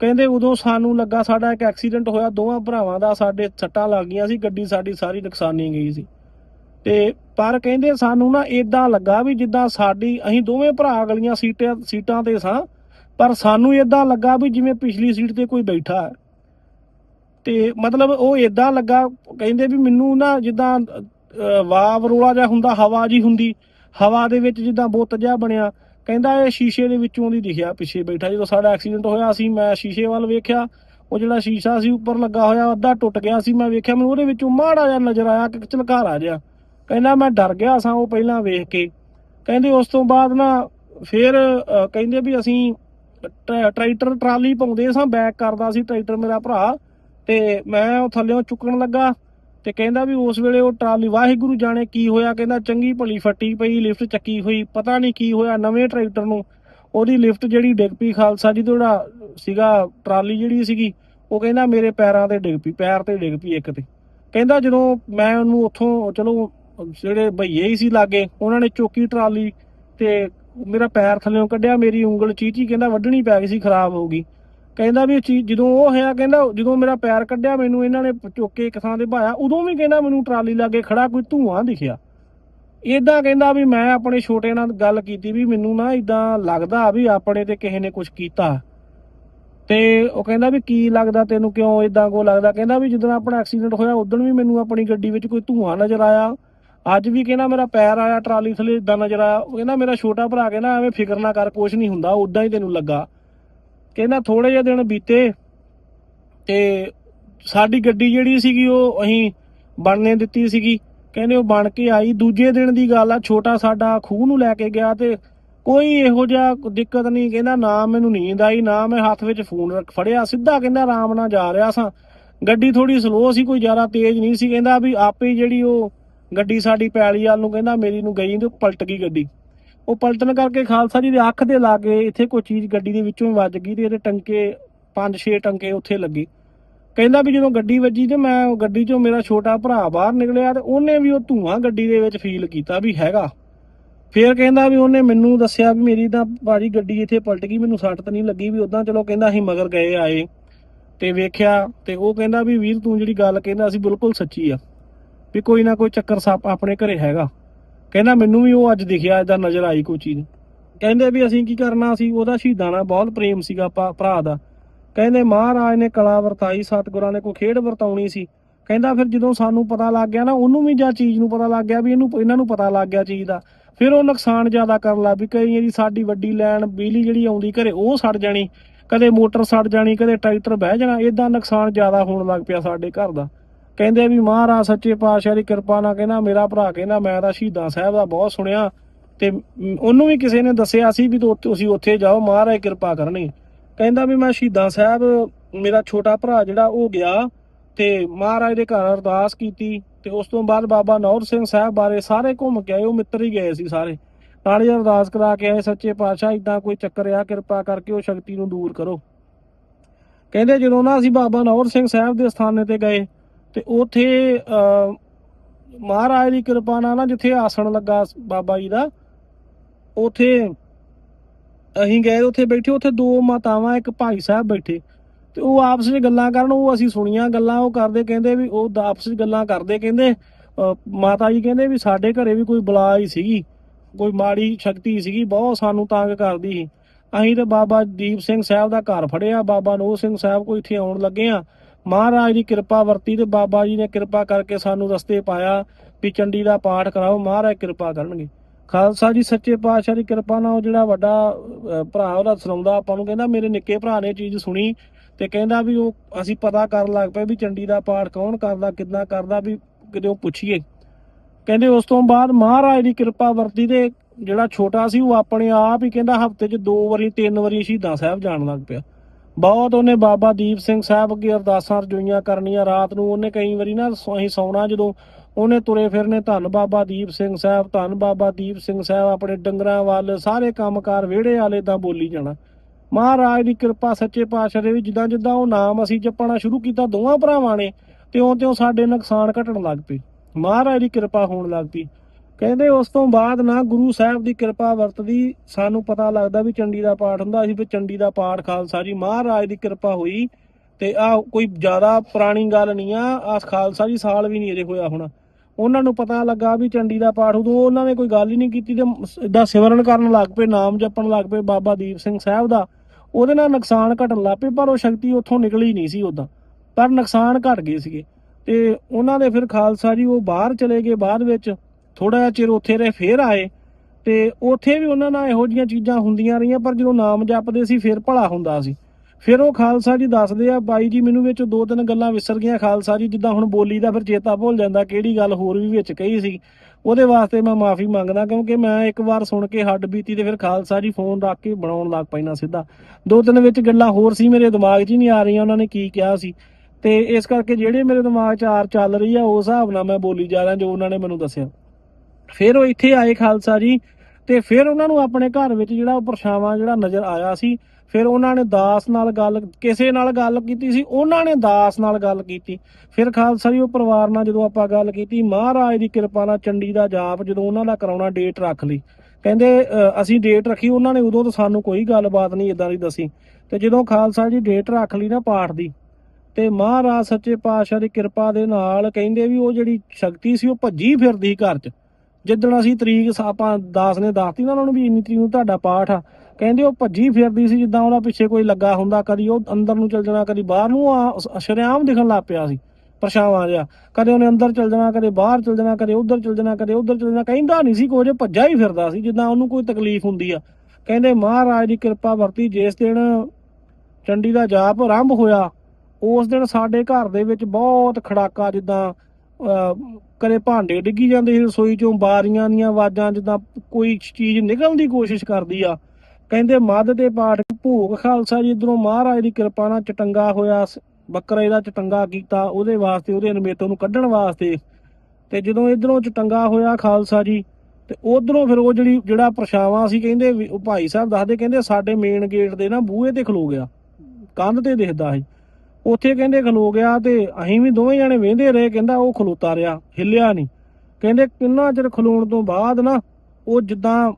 ਕਹਿੰਦੇ ਉਦੋਂ ਸਾਨੂੰ ਲੱਗਾ ਸਾਡਾ ਇੱਕ ਐਕਸੀਡੈਂਟ ਹੋਇਆ, ਦੋਵਾਂ ਭਰਾਵਾਂ ਦਾ ਸਾਡੇ ਸੱਟਾਂ ਲੱਗ ਗਈਆਂ ਸੀ, ਗੱਡੀ ਸਾਡੀ ਸਾਰੀ ਨੁਕਸਾਨੀ ਗਈ ਸੀ। ਤੇ ਪਰ ਕਹਿੰਦੇ ਸਾਨੂੰ ਨਾ ਇਦਾਂ ਲੱਗਾ ਵੀ ਜਿੱਦਾਂ ਸਾਡੀ, ਅਸੀਂ ਦੋਵੇਂ ਭਰਾ ਅਗਲੀਆਂ ਸੀਟਾਂ ਸੀਟਾਂ ਤੇ ਸਾਂ, ਪਰ ਸਾਨੂੰ ਇਦਾਂ ਲੱਗਾ ਵੀ ਜਿਵੇਂ ਪਿਛਲੀ ਸੀਟ ਤੇ ਕੋਈ ਬੈਠਾ ਹੈ। ਤੇ ਮਤਲਬ ਉਹ ਇਦਾਂ ਲੱਗਾ ਕਹਿੰਦੇ ਵੀ ਮੈਨੂੰ ਨਾ ਜਿੱਦਾਂ ਅਹ, ਵਾਵ ਰੋਲਾ ਜਿਹਾ ਹੁੰਦਾ ਹਵਾ ਜੀ ਹੁੰਦੀ ਹਵਾ ਦੇ ਵਿੱਚ ਜਿੱਦਾਂ ਬੁੱਤ ਜਿਹਾ ਬਣਿਆ ਕਹਿੰਦਾ ਇਹ ਸ਼ੀਸ਼ੇ ਦੇ ਵਿੱਚੋਂ ਦੀ ਦਿਖਿਆ ਪਿੱਛੇ ਬੈਠਾ ਜਦੋਂ ਸਾਡਾ ਐਕਸੀਡੈਂਟ ਹੋਇਆ ਸੀ ਮੈਂ ਸ਼ੀਸ਼ੇ ਵੱਲ ਵੇਖਿਆ ਉਹ ਜਿਹੜਾ ਸ਼ੀਸ਼ਾ ਸੀ ਉੱਪਰ ਲੱਗਾ ਹੋਇਆ ਅੱਧਾ ਟੁੱਟ ਗਿਆ ਸੀ ਮੈਂ ਵੇਖਿਆ ਮੈਨੂੰ ਉਹਦੇ ਵਿੱਚੋਂ ਮਾੜਾ ਜਿਹਾ ਨਜ਼ਰ ਆਇਆ ਕਿ ਝਲਕਾਰਾ ਜਿਹਾ ਕਹਿੰਦਾ ਮੈਂ ਡਰ ਗਿਆ ਸਾਂ ਉਹ ਪਹਿਲਾਂ ਵੇਖ ਕੇ ਕਹਿੰਦੇ ਉਸ ਤੋਂ ਬਾਅਦ ਨਾ ਫਿਰ ਕਹਿੰਦੇ ਵੀ ਅਸੀਂ ਟ- ਟਰੈਕਟਰ ਟਰਾਲੀ ਪਾਉਂਦੇ ਸਾਂ ਬੈਕ ਕਰਦਾ ਸੀ ਟਰੈਕਟਰ ਮੇਰਾ ਭਰਾ ਤੇ ਮੈਂ ਉਹ ਥੱਲੇੋਂ ਚੁੱਕਣ ਲੱਗਾ ਤੇ ਕਹਿੰਦਾ ਵੀ ਉਸ ਵੇਲੇ ਉਹ ਟਰਾਲੀ, ਵਾਹਿਗੁਰੂ ਜਾਣੇ ਕੀ ਹੋਇਆ? ਕਹਿੰਦਾ ਚੰਗੀ ਭਲੀ ਫੱਟੀ ਪਈ, ਲਿਫਟ ਚੱਕੀ ਹੋਈ, ਪਤਾ ਨਹੀਂ ਕੀ ਹੋਇਆ ਨਵੇਂ ਟਰੈਕਟਰ ਨੂੰ। ਉਹਦੀ ਲਿਫਟ ਜਿਹੜੀ ਡਿੱਗ ਪਈ ਖਾਲਸਾ ਜੀ, ਤੋਂ ਜਿਹੜਾ ਸੀਗਾ ਟਰਾਲੀ ਜਿਹੜੀ ਸੀਗੀ, ਉਹ ਕਹਿੰਦਾ ਮੇਰੇ ਪੈਰਾਂ ਤੇ ਡਿੱਗ ਪਈ, ਪੈਰ ਤੇ ਡਿੱਗ ਪਈ ਇੱਕ ਤੇ। ਕਹਿੰਦਾ ਜਦੋਂ ਮੈਂ ਉਹਨੂੰ ਉੱਥੋਂ, ਚਲੋ, ਜਿਹੜੇ ਭਈਏ ਹੀ ਸੀ ਲਾਗੇ, ਉਹਨਾਂ ਨੇ ਚੋਕੀ ਟਰਾਲੀ ਤੇ ਮੇਰਾ ਪੈਰ ਥੱਲੇੋਂ ਕੱਢਿਆ, ਮੇਰੀ ਉਂਗਲ ਚੀਚੀ, ਕਹਿੰਦਾ ਵੱਢਣੀ ਪੈ ਗਈ ਸੀ, ਖਰਾਬ ਹੋ ਗਈ। ਕਹਿੰਦਾ ਵੀ ਇਹ ਚੀਜ਼, ਜਦੋਂ ਉਹ ਹੋਇਆ, ਕਹਿੰਦਾ ਜਦੋਂ ਮੇਰਾ ਪੈਰ ਕੱਢਿਆ, ਮੈਨੂੰ ਇਹਨਾਂ ਨੇ ਚੁੱਕ ਕੇ ਇੱਕ ਥਾਂ ਤੇ ਭਾਇਆ, ਉਦੋਂ ਵੀ ਕਹਿੰਦਾ ਮੈਨੂੰ ਟਰਾਲੀ ਲਾਗੇ ਖੜਾ, ਕੋਈ ਧੂਆਂ ਦਿਖਿਆ। ਇਦਾਂ ਕਹਿੰਦਾ ਵੀ ਮੈਂ ਆਪਣੇ ਛੋਟੇ ਨਾਲ ਗੱਲ ਕੀਤੀ ਵੀ ਮੈਨੂੰ ਨਾ ਇਦਾਂ ਲੱਗਦਾ ਵੀ ਆਪਣੇ ਤੇ ਕਿਸੇ ਨੇ ਕੁਝ ਕੀਤਾ। ਤੇ ਉਹ ਕਹਿੰਦਾ ਵੀ ਕੀ ਲੱਗਦਾ ਤੈਨੂੰ, ਕਿਉਂ ਇਦਾਂ ਕੋ ਲੱਗਦਾ? ਕਹਿੰਦਾ ਵੀ ਜਦੋਂ ਆਪਣਾ ਐਕਸੀਡੈਂਟ ਹੋਇਆ, ਉਦੋਂ ਵੀ ਮੈਨੂੰ ਆਪਣੀ ਗੱਡੀ ਵਿੱਚ ਕੋਈ ਧੂਆਂ ਨਜ਼ਰ ਆਇਆ। ਅੱਜ ਵੀ ਕਹਿੰਦਾ ਮੇਰਾ ਪੈਰ ਆਇਆ, ਟਰਾਲੀ ਥਲੇ ਇਦਾਂ ਨਜ਼ਰ ਆਇਆ। ਉਹ ਕਹਿੰਦਾ ਮੇਰਾ ਛੋਟਾ ਭਰਾ ਕਹਿੰਦਾ ਐਵੇਂ ਫਿਕਰ ਨਾ ਕਰ ਕੁਝ ਨਹੀਂ ਹੁੰਦਾ ਉਦਾਂ ਹੀ ਤੈਨੂੰ ਲੱਗਾ। ਕਹਿੰਦਾ ਥੋੜੇ ਜਿਹੇ ਦਿਨ ਬੀਤੇ ਤੇ ਸਾਡੀ ਗੱਡੀ ਜਿਹੜੀ ਸੀਗੀ ਉਹ ਅਸੀਂ ਬਣਨੇ ਦਿੱਤੀ ਸੀਗੀ। ਕਹਿੰਦੇ ਉਹ ਬਣ ਕੇ ਆਈ। ਦੂਜੇ ਦਿਨ ਦੀ ਗੱਲ ਆ, ਛੋਟਾ ਸਾਡਾ ਖੂਹ ਨੂੰ ਲੈ ਕੇ ਗਿਆ ਤੇ ਕੋਈ ਇਹੋ ਜਿਹਾ ਦਿੱਕਤ ਨਹੀਂ। ਕਹਿੰਦਾ ਨਾ ਮੈਨੂੰ ਨੀਂਦ ਆਈ, ਨਾ ਮੈਂ ਹੱਥ ਵਿੱਚ ਫੋਨ ਰੱਖ ਫੜਿਆ। ਸਿੱਧਾ ਕਹਿੰਦਾ ਆਰਾਮ ਨਾਲ ਜਾ ਰਿਹਾ ਸਾਂ। ਗੱਡੀ ਥੋੜੀ ਸਲੋ ਸੀ, ਕੋਈ ਜ਼ਿਆਦਾ ਤੇਜ਼ ਨਹੀਂ ਸੀ। ਕਹਿੰਦਾ ਵੀ ਆਪੇ ਜਿਹੜੀ ਉਹ ਗੱਡੀ ਸਾਡੀ ਪੈਲੀ ਵਾਲ ਨੂੰ ਕਹਿੰਦਾ ਮੇਰੀ ਨੂੰ ਗਈ ਤੇ ਪਲਟ ਗਈ ਗੱਡੀ। ਉਹ ਪਲਟਣ ਕਰਕੇ ਖਾਲਸਾ ਜੀ ਦੇ ਅੱਖ ਦੇ ਲਾਗੇ ਇੱਥੇ ਕੋਈ ਚੀਜ਼ ਗੱਡੀ ਦੇ ਵਿੱਚੋਂ ਵੱਜ ਗਈ ਤੇ ਇਹਦੇ ਟੰਕੇ ਪੰਜ ਛੇ ਟੰਕੇ ਉੱਥੇ ਲੱਗੇ। ਕਹਿੰਦਾ ਵੀ ਜਦੋਂ ਗੱਡੀ ਵੱਜੀ ਤੇ ਮੈਂ ਉਹ ਗੱਡੀ ਚੋਂ ਮੇਰਾ ਛੋਟਾ ਭਰਾ ਬਾਹਰ ਨਿਕਲਿਆ ਤੇ ਉਹਨੇ ਵੀ ਉਹ ਧੂਆਂ ਗੱਡੀ ਦੇ ਵਿੱਚ ਫੀਲ ਕੀਤਾ ਵੀ ਹੈਗਾ। ਫੇਰ ਕਹਿੰਦਾ ਵੀ ਉਹਨੇ ਮੈਨੂੰ ਦੱਸਿਆ ਵੀ ਮੇਰੀ ਤਾਂ ਭਾਜੀ ਗੱਡੀ ਇੱਥੇ ਪਲਟ ਗਈ, ਮੈਨੂੰ ਸੱਟ ਤਾਂ ਨਹੀਂ ਲੱਗੀ ਵੀ ਉਦਾਂ ਚਲੋ ਕਹਿੰਦਾ ਅਸੀਂ ਮਗਰ ਗਏ ਆਏ ਤੇ ਵੇਖਿਆ ਤੇ ਉਹ ਕਹਿੰਦਾ ਵੀ ਵੀਰ ਤੂੰ ਜਿਹੜੀ ਗੱਲ ਕਹਿੰਦਾ ਸੀ ਬਿਲਕੁਲ ਸੱਚੀ ਆ, ਵੀ ਕੋਈ ਨਾ ਕੋਈ ਚੱਕਰ ਸੱਪ ਆਪਣੇ ਘਰੇ ਹੈਗਾ। ਕਹਿੰਦਾ ਮੈਨੂੰ ਵੀ ਉਹ ਅੱਜ ਦਿਖਿਆ ਇਦਾਂ ਨਜ਼ਰ ਆਈ ਕੋਈ ਚੀਜ਼। ਕਹਿੰਦੇ ਵੀ ਅਸੀਂ ਕੀ ਕਰਨਾ ਸੀ ਉਹਦਾ ਸ਼ਹੀਦਾਂ ਨਾਲ ਬਹੁਤ ਪ੍ਰੇਮ ਸੀਗਾ ਭਾ- ਭਰਾ ਦਾ। ਕਹਿੰਦੇ ਮਹਾਰਾਜ ਨੇ ਕਲਾ ਵਰਤਾਈ, ਸਤਿਗੁਰਾਂ ਨੇ ਕੋਈ ਖੇਡ ਵਰਤਾਉਣੀ ਸੀ। ਕਹਿੰਦਾ ਫਿਰ ਜਦੋਂ ਸਾਨੂੰ ਪਤਾ ਲੱਗ ਗਿਆ ਨਾ, ਉਹਨੂੰ ਵੀ ਜਾਂ ਚੀਜ਼ ਨੂੰ ਪਤਾ ਲੱਗ ਗਿਆ ਵੀ ਇਹਨੂੰ, ਇਹਨਾਂ ਨੂੰ ਪਤਾ ਲੱਗ ਗਿਆ ਚੀਜ਼ ਦਾ। ਫਿਰ ਉਹ ਨੁਕਸਾਨ ਜ਼ਿਆਦਾ ਕਰਨ ਲੱਗ ਵੀ ਕਈ ਜਿਹੜੀ ਸਾਡੀ ਵੱਡੀ ਲੈਣ ਬਿਜਲੀ ਜਿਹੜੀ ਆਉਂਦੀ ਘਰੇ, ਉਹ ਸੜ ਜਾਣੀ। ਕਦੇ ਮੋਟਰ ਸੜ ਜਾਣੀ, ਕਦੇ ਟਰੈਕਟਰ ਬਹਿ ਜਾਣਾ ਇਦਾਂ ਨੁਕਸਾਨ ਜ਼ਿਆਦਾ ਹੋਣ ਲੱਗ ਪਿਆ ਸਾਡੇ ਘਰ ਦਾ। ਕਹਿੰਦੇ ਵੀ ਮਹਾਰਾਜ ਸੱਚੇ ਪਾਤਸ਼ਾਹ ਦੀ ਕਿਰਪਾ ਨਾਲ ਕਹਿੰਦਾ, ਮੇਰਾ ਭਰਾ ਕਹਿੰਦਾ, ਮੈਂ ਤਾਂ ਸ਼ਹੀਦਾਂ ਸਾਹਿਬ ਦਾ ਬਹੁਤ ਸੁਣਿਆ ਤੇ ਉਹਨੂੰ ਵੀ ਕਿਸੇ ਨੇ ਦੱਸਿਆ ਸੀ ਵੀ ਤੁਸੀਂ ਉੱਥੇ ਜਾਓ, ਮਹਾਰਾਜ ਕਿਰਪਾ ਕਰਨੀ। ਕਹਿੰਦਾ ਵੀ ਮੈਂ ਸ਼ਹੀਦਾਂ ਸਾਹਿਬ, ਮੇਰਾ ਛੋਟਾ ਭਰਾ ਜਿਹੜਾ ਉਹ ਗਿਆ ਤੇ ਮਹਾਰਾਜ ਦੇ ਘਰ ਅਰਦਾਸ ਕੀਤੀ ਤੇ ਉਸ ਤੋਂ ਬਾਅਦ ਬਾਬਾ ਨੌਰ ਸਿੰਘ ਸਾਹਿਬ ਬਾਰੇ ਸਾਰੇ ਘੁੰਮ ਕੇ ਆਏ, ਉਹ ਮਿੱਤਰ ਹੀ ਗਏ ਸੀ ਸਾਰੇ। ਨਾਲੇ ਅਰਦਾਸ ਕਰਾ ਕੇ ਆਏ, ਸੱਚੇ ਪਾਤਸ਼ਾਹ ਇਦਾਂ ਕੋਈ ਚੱਕਰ ਆ, ਕਿਰਪਾ ਕਰਕੇ ਉਹ ਸ਼ਕਤੀ ਨੂੰ ਦੂਰ ਕਰੋ। ਕਹਿੰਦੇ ਜਦੋਂ ਨਾ ਅਸੀਂ ਬਾਬਾ ਨੌਰ ਸਿੰਘ ਸਾਹਿਬ ਦੇ ਸਥਾਨੇ ਤੇ ਗਏ ਤੇ ਉਥੇ ਅਹ, ਮਹਾਰਾਜ ਦੀ ਕਿਰਪਾ ਨਾਲ ਨਾ ਜਿੱਥੇ ਆਸਣ ਲੱਗਾ ਬਾਬਾ ਜੀ ਦਾ ਉਥੇ ਅਸੀਂ ਗਏ ਉਥੇ ਬੈਠੇ ਉਥੇ ਦੋ ਮਾਤਾਵਾਂ ਇੱਕ ਭਾਈ ਸਾਹਿਬ ਬੈਠੇ। ਤੇ ਉਹ ਆਪਸ ਵਿੱਚ ਗੱਲਾਂ ਕਰਨ ਉਹ ਅਸੀਂ ਸੁਣੀਆਂ ਗੱਲਾਂ ਉਹ ਕਰਦੇ ਕਹਿੰਦੇ ਵੀ ਉਹ ਆਪਸ ਵਿੱਚ ਗੱਲਾਂ ਕਰਦੇ ਕਹਿੰਦੇ ਅਹ, ਮਾਤਾ ਜੀ ਕਹਿੰਦੇ ਵੀ ਸਾਡੇ ਘਰੇ ਵੀ ਕੋਈ ਬਲਾ ਹੀ ਸੀਗੀ ਕੋਈ ਮਾੜੀ ਸ਼ਕਤੀ ਸੀਗੀ ਬਹੁਤ ਸਾਨੂੰ ਤੰਗ ਕਰਦੀ ਸੀ। ਅਸੀਂ ਤੇ ਬਾਬਾ ਦੀਪ ਸਿੰਘ ਸਾਹਿਬ ਦਾ ਘਰ ਫੜਿਆ ਬਾਬਾ ਨੋ ਸਿੰਘ ਸਾਹਿਬ ਕੋਈ ਇੱਥੇ ਆਉਣ ਲੱਗੇ ਆ ਮਹਾਰਾਜ ਦੀ ਕਿਰਪਾ ਵਰਤੀ ਤੇ ਬਾਬਾ ਜੀ ਨੇ ਕਿਰਪਾ ਕਰਕੇ ਸਾਨੂੰ ਰਸਤੇ ਪਾਇਆ ਵੀ ਚੰਡੀ ਦਾ ਪਾਠ ਕਰਾਓ, ਮਹਾਰਾਜ ਕਿਰਪਾ ਕਰਨਗੇ। ਖਾਲਸਾ ਜੀ, ਸੱਚੇ ਪਾਤਸ਼ਾਹ ਦੀ ਕਿਰਪਾ ਨਾਲ ਉਹ ਜਿਹੜਾ ਵੱਡਾ ਭਰਾ ਉਹਦਾ ਸੁਣਾਉਂਦਾ, ਆਪਾਂ ਨੂੰ ਕਹਿੰਦਾ, ਮੇਰੇ ਨਿੱਕੇ ਭਰਾ ਨੇ ਚੀਜ਼ ਸੁਣੀ। ਤੇ ਕਹਿੰਦਾ ਵੀ ਉਹ, ਅਸੀਂ ਪਤਾ ਕਰਨ ਲੱਗ ਪਏ ਵੀ ਚੰਡੀ ਦਾ ਪਾਠ ਕੌਣ ਕਰਦਾ, ਕਿੱਦਾਂ ਕਰਦਾ, ਵੀ ਕਿਤੇ ਉਹ ਪੁੱਛੀਏ। ਕਹਿੰਦੇ ਉਸ ਤੋਂ ਬਾਅਦ ਮਹਾਰਾਜ ਦੀ ਕਿਰਪਾ ਵਰਤੀ ਤੇ ਜਿਹੜਾ ਛੋਟਾ ਸੀ ਉਹ ਆਪਣੇ ਆਪ ਹੀ ਕਹਿੰਦਾ, ਹਫ਼ਤੇ 'ਚ ਦੋ ਵਾਰੀ, ਤਿੰਨ ਵਾਰੀ ਸ਼ਹੀਦਾਂ ਸਾਹਿਬ ਜਾਣ ਲੱਗ ਪਿਆ। ਬਹੁਤ ਉਹਨੇ ਬਾਬਾ ਦੀਪ ਸਿੰਘ ਸਾਹਿਬ ਅੱਗੇ ਅਰਦਾਸਾਂ ਰਜੋਈਆਂ ਕਰਨੀਆਂ ਰਾਤ ਨੂੰ, ਉਹਨੇ ਕਈ ਵਾਰੀ ਨਾ ਅਸੀਂ ਸੌਣਾ ਜਦੋਂ ਉਹਨੇ ਤੁਰੇ ਫਿਰਨੇ, ਧੰਨ ਬਾਬਾ ਦੀਪ ਸਿੰਘ ਸਾਹਿਬ, ਧੰਨ ਬਾਬਾ ਦੀਪ ਸਿੰਘ ਸਾਹਿਬ ਆਪਣੇ ਡੰਗਰਾਂ ਵੱਲ, ਸਾਰੇ ਕੰਮਕਾਰ ਵਿਹੜੇ ਵਾਲੇ ਦਾ ਬੋਲੀ ਜਾਣਾ। ਮਹਾਰਾਜ ਦੀ ਕਿਰਪਾ ਸੱਚੇ ਪਾਤਸ਼ਾਹ ਦੇ ਵੀ ਜਿੱਦਾਂ ਜਿੱਦਾਂ ਉਹ ਨਾਮ ਅਸੀਂ ਜਪਣਾ ਸ਼ੁਰੂ ਕੀਤਾ, ਦੋਵਾਂ ਭਰਾਵਾਂ ਨੇ, ਤਿਉਂ ਤਿਉਂ ਸਾਡੇ ਨੁਕਸਾਨ ਘਟਣ ਲੱਗ ਪਈ ਮਹਾਰਾਜ ਦੀ ਕਿਰਪਾ ਹੋਣ ਲੱਗ ਪਈ। ਕਹਿੰਦੇ ਉਸ ਤੋਂ ਬਾਅਦ ਨਾ ਗੁਰੂ ਸਾਹਿਬ ਦੀ ਕਿਰਪਾ ਵਰਤਦੀ, ਸਾਨੂੰ ਪਤਾ ਲੱਗਦਾ ਵੀ ਚੰਡੀ ਦਾ ਪਾਠ ਹੁੰਦਾ ਸੀ ਵੀ ਚੰਡੀ ਦਾ ਪਾਠ ਖਾਲਸਾ ਜੀ ਮਹਾਰਾਜ ਦੀ ਕਿਰਪਾ ਹੋਈ ਤੇ ਆ ਕੋਈ ਜ਼ਿਆਦਾ ਪੁਰਾਣੀ ਗੱਲ ਨਹੀਂ ਆ ਆ ਖਾਲਸਾ ਜੀ ਸਾਲ ਵੀ ਨਹੀਂ ਅਜੇ ਹੋਇਆ ਹੋਣਾ। ਉਹਨਾਂ ਨੂੰ ਪਤਾ ਲੱਗਾ ਵੀ ਚੰਡੀ ਦਾ ਪਾਠ ਉਦੋਂ ਉਹਨਾਂ ਨੇ ਕੋਈ ਗੱਲ ਹੀ ਨਹੀਂ ਕੀਤੀ ਤੇ ਇਦਾਂ ਸਿਮਰਨ ਕਰਨ ਲੱਗ ਪਏ, ਨਾਮ ਜਪਣ ਲੱਗ ਪਏ ਬਾਬਾ ਦੀਪ ਸਿੰਘ ਸਾਹਿਬ ਦਾ। ਉਹਦੇ ਨਾਲ ਨੁਕਸਾਨ ਘਟਣ ਲੱਗ ਪਏ, ਪਰ ਉਹ ਸ਼ਕਤੀ ਉੱਥੋਂ ਨਿਕਲੀ ਨਹੀਂ ਸੀ ਉਦਾਂ। ਪਰ ਨੁਕਸਾਨ ਘਟ ਗਏ ਸੀਗੇ। ਤੇ ਉਹਨਾਂ ਦੇ ਫਿਰ ਖਾਲਸਾ ਜੀ ਉਹ ਬਾਹਰ ਚਲੇ ਗਏ, ਬਾਅਦ ਵਿੱਚ ਥੋੜਾ ਜਿਹਾ ਚਿਰ ਉੱਥੇ ਰਹੇ, ਫੇਰ ਆਏ। ਤੇ ਉੱਥੇ ਵੀ ਉਹਨਾਂ ਨਾਲ ਇਹੋ ਜੀਆਂ ਚੀਜ਼ਾਂ ਹੁੰਦੀਆਂ ਰਹੀਆਂ, ਪਰ ਜਦੋਂ ਨਾਮ ਜਪਦੇ ਸੀ, ਫਿਰ ਭਲਾ ਹੁੰਦਾ ਸੀ। ਫਿਰ ਉਹ ਖਾਲਸਾ ਜੀ ਦੱਸਦੇ ਆ, ਬਾਈ ਜੀ, ਮੈਨੂੰ ਵਿੱਚ ਦੋ ਤਿੰਨ ਗੱਲਾਂ ਵਿਸਰ ਗਈਆਂ। ਖਾਲਸਾ ਜੀ, ਜਿੱਦਾਂ ਹੁਣ ਬੋਲੀ ਦਾ ਫਿਰ ਚੇਤਾ ਭੁੱਲ ਜਾਂਦਾ, ਕਿਹੜੀ ਗੱਲ ਹੋਰ ਵੀ ਵਿੱਚ ਕਹੀ ਸੀ। ਉਹਦੇ ਵਾਸਤੇ ਮੈਂ ਮਾਫੀ ਮੰਗਦਾ, ਕਿਉਂਕਿ ਮੈਂ ਇੱਕ ਵਾਰ ਸੁਣ ਕੇ ਹੱਡ ਬੀਤੀ ਤੇ ਫਿਰ ਖਾਲਸਾ ਜੀ ਫੋਨ ਰੱਖ ਕੇ ਬਣਾਉਣ ਲੱਗ ਪੈਣਾ ਸਿੱਧਾ। ਦੋ ਤਿੰਨ ਵਿੱਚ ਗੱਲਾਂ ਹੋਰ ਸੀ, ਮੇਰੇ ਦਿਮਾਗ 'ਚ ਹੀ ਨਹੀਂ ਆ ਰਹੀਆਂ, ਉਹਨਾਂ ਨੇ ਕੀ ਕਿਹਾ ਸੀ। ਤੇ ਇਸ ਕਰਕੇ ਜਿਹੜੇ ਮੇਰੇ ਦਿਮਾਗ 'ਚ ਆਰ ਚੱਲ ਰਹੀ ਆ, ਉਸ ਹਿਸਾਬ ਨਾਲ ਮੈਂ ਬੋਲੀ ਜਾ ਰਿਹਾ ਜੋ ਉਹਨਾਂ ਨੇ ਮੈਨੂੰ ਦੱਸਿਆ। ਫਿਰ ਉਹ ਇੱਥੇ ਆਏ ਖਾਲਸਾ ਜੀ, ਤੇ ਫਿਰ ਉਹਨਾਂ ਨੂੰ ਆਪਣੇ ਘਰ ਵਿੱਚ ਜਿਹੜਾ ਉਹ ਪਰਛਾਵਾਂ ਜਿਹੜਾ ਨਜ਼ਰ ਆਇਆ ਸੀ, ਫਿਰ ਉਹਨਾਂ ਨੇ ਦਾਸ ਨਾਲ ਗੱਲ, ਕਿਸੇ ਨਾਲ ਗੱਲ ਕੀਤੀ ਸੀ, ਉਹਨਾਂ ਨੇ ਦਾਸ ਨਾਲ ਗੱਲ ਕੀਤੀ। ਫਿਰ ਖਾਲਸਾ ਜੀ, ਉਹ ਪਰਿਵਾਰ ਨਾਲ ਜਦੋਂ ਆਪਾਂ ਗੱਲ ਕੀਤੀ, ਮਹਾਰਾਜ ਦੀ ਕਿਰਪਾ ਨਾਲ ਚੰਡੀ ਦਾ ਜਾਪ ਜਦੋਂ ਉਹਨਾਂ ਦਾ ਕਰਾਉਣਾ ਡੇਟ ਰੱਖ ਲਈ। ਕਹਿੰਦੇ ਅਸੀਂ ਡੇਟ ਰੱਖੀ, ਉਹਨਾਂ ਨੇ ਉਦੋਂ ਤਾਂ ਸਾਨੂੰ ਕੋਈ ਗੱਲਬਾਤ ਨਹੀਂ ਇਦਾਂ ਦੀ ਦੱਸੀ। ਤੇ ਜਦੋਂ ਖਾਲਸਾ ਜੀ ਡੇਟ ਰੱਖ ਲਈ ਨਾ ਪਾਠ ਦੀ, ਤੇ ਮਹਾਰਾਜ ਸੱਚੇ ਪਾਤਸ਼ਾਹ ਦੀ ਕਿਰਪਾ ਦੇ ਨਾਲ ਕਹਿੰਦੇ ਵੀ ਉਹ ਜਿਹੜੀ ਸ਼ਕਤੀ ਸੀ, ਉਹ ਭੱਜੀ ਫਿਰਦੀ ਘਰ 'ਚ। ਜਿੱਦਣ ਅਸੀਂ ਤਰੀਕ ਆਪਾਂ ਦਾਸ ਨੇ ਦੱਸਤੀ ਨਾ ਉਹਨਾਂ ਨੂੰ ਵੀ ਇੰਨੀ ਤਰੀਕ ਨੂੰ ਤੁਹਾਡਾ ਪਾਠ ਆ ਕਹਿੰਦੇ ਉਹ ਭੱਜੀ ਫਿਰਦੀ ਸੀ ਜਿੱਦਾਂ ਉਹਦਾ ਪਿੱਛੇ ਕੋਈ ਲੱਗਾ ਹੁੰਦਾ ਕਦੀ ਉਹ ਅੰਦਰ ਨੂੰ ਚਲ ਜਾਣਾ ਕਦੀ ਬਾਹਰ ਨੂੰ ਆ ਸ਼ਰਿਆਮ ਦਿਖਣ ਲੱਗ ਪਿਆ ਸੀ ਪਰਛਾਵਾਂ ਜਿਹਾ। ਕਦੇ ਉਹਨੇ ਅੰਦਰ ਚਲ ਜਾਣਾ ਕਦੇ ਬਾਹਰ ਚਲ ਜਾਣਾ ਕਦੇ ਉਧਰ ਚਲ ਜਾਣਾ ਕਦੇ ਉਧਰ ਚਲ ਜਾਣਾ ਕਹਿੰਦਾ ਨਹੀਂ ਸੀ ਕੁਝ ਭੱਜਾ ਹੀ ਫਿਰਦਾ ਸੀ ਜਿੱਦਾਂ ਉਹਨੂੰ ਕੋਈ ਤਕਲੀਫ ਹੁੰਦੀ ਆ। ਕਹਿੰਦੇ ਮਹਾਰਾਜ ਦੀ ਕਿਰਪਾ ਵਰਤੀ ਜਿਸ ਦਿਨ ਚੰਡੀ ਦਾ ਜਾਪ ਆਰੰਭ ਹੋਇਆ ਉਸ ਦਿਨ ਸਾਡੇ ਘਰ ਦੇ ਵਿੱਚ ਬਹੁਤ ਖੜਾਕਾ ਜਿੱਦਾਂ ਅਹ, ਕਦੇ ਭਾਂਡੇ ਡਿੱਗੀ ਜਾਂਦੇ ਸੀ ਰਸੋਈ ਚੋਂ, ਬਾਰੀਆਂ ਦੀਆਂ ਆਵਾਜ਼ਾਂ ਜਿੱਦਾਂ ਕੋਈ ਚੀਜ਼ ਨਿਕਲਣ ਦੀ ਕੋਸ਼ਿਸ਼ ਕਰਦੀ ਆ। ਕਹਿੰਦੇ, ਮੱਧ ਤੇ ਪਾਠ, ਭੋਗ ਖਾਲਸਾ ਜੀ, ਇਧਰੋਂ ਮਹਾਰਾਜ ਦੀ ਕਿਰਪਾ ਨਾਲ ਚਟੰਗਾ ਹੋਇਆ, ਸ- ਬੱਕਰੇ ਦਾ ਚਟੰਗਾ ਕੀਤਾ, ਉਹਦੇ ਵਾਸਤੇ, ਉਹਦੇ ਅਨਮੇਤੋਂ ਨੂੰ ਕੱਢਣ ਵਾਸਤੇ। ਤੇ ਜਦੋਂ ਇਧਰੋਂ ਚਟੰਗਾ ਹੋਇਆ ਖਾਲਸਾ ਜੀ, ਤੇ ਉਧਰੋਂ ਫਿਰ ਉਹ ਜਿਹੜੀ, ਜਿਹੜਾ ਪਰਛਾਵਾਂ ਸੀ, ਕਹਿੰਦੇ ਉਹ ਭਾਈ ਸਾਹਿਬ ਦੱਸਦੇ, ਕਹਿੰਦੇ ਸਾਡੇ ਮੇਨ ਗੇਟ ਦੇ ਨਾ ਬੂਹੇ ਤੇ ਖਲੋ ਗਿਆ। ਕੰਧ ਤੇ ਦਿਖਦਾ ਸੀ। ਉੱਥੇ ਕਹਿੰਦੇ ਖਲੋ ਗਿਆ ਤੇ ਅਸੀਂ ਵੀ ਦੋਵੇਂ ਜਣੇ ਵੇਂਦੇ ਰਹੇ, ਕਹਿੰਦਾ ਉਹ ਖਲੋਤਾ ਰਿਹਾ, ਹਿੱਲਿਆ ਨਹੀਂ। ਕਹਿੰਦੇ ਕਿੰਨਾ ਚਿਰ ਖਲੋਣ ਤੋਂ ਬਾਅਦ ਨਾ ਉਹ ਜਿੱਦਾਂ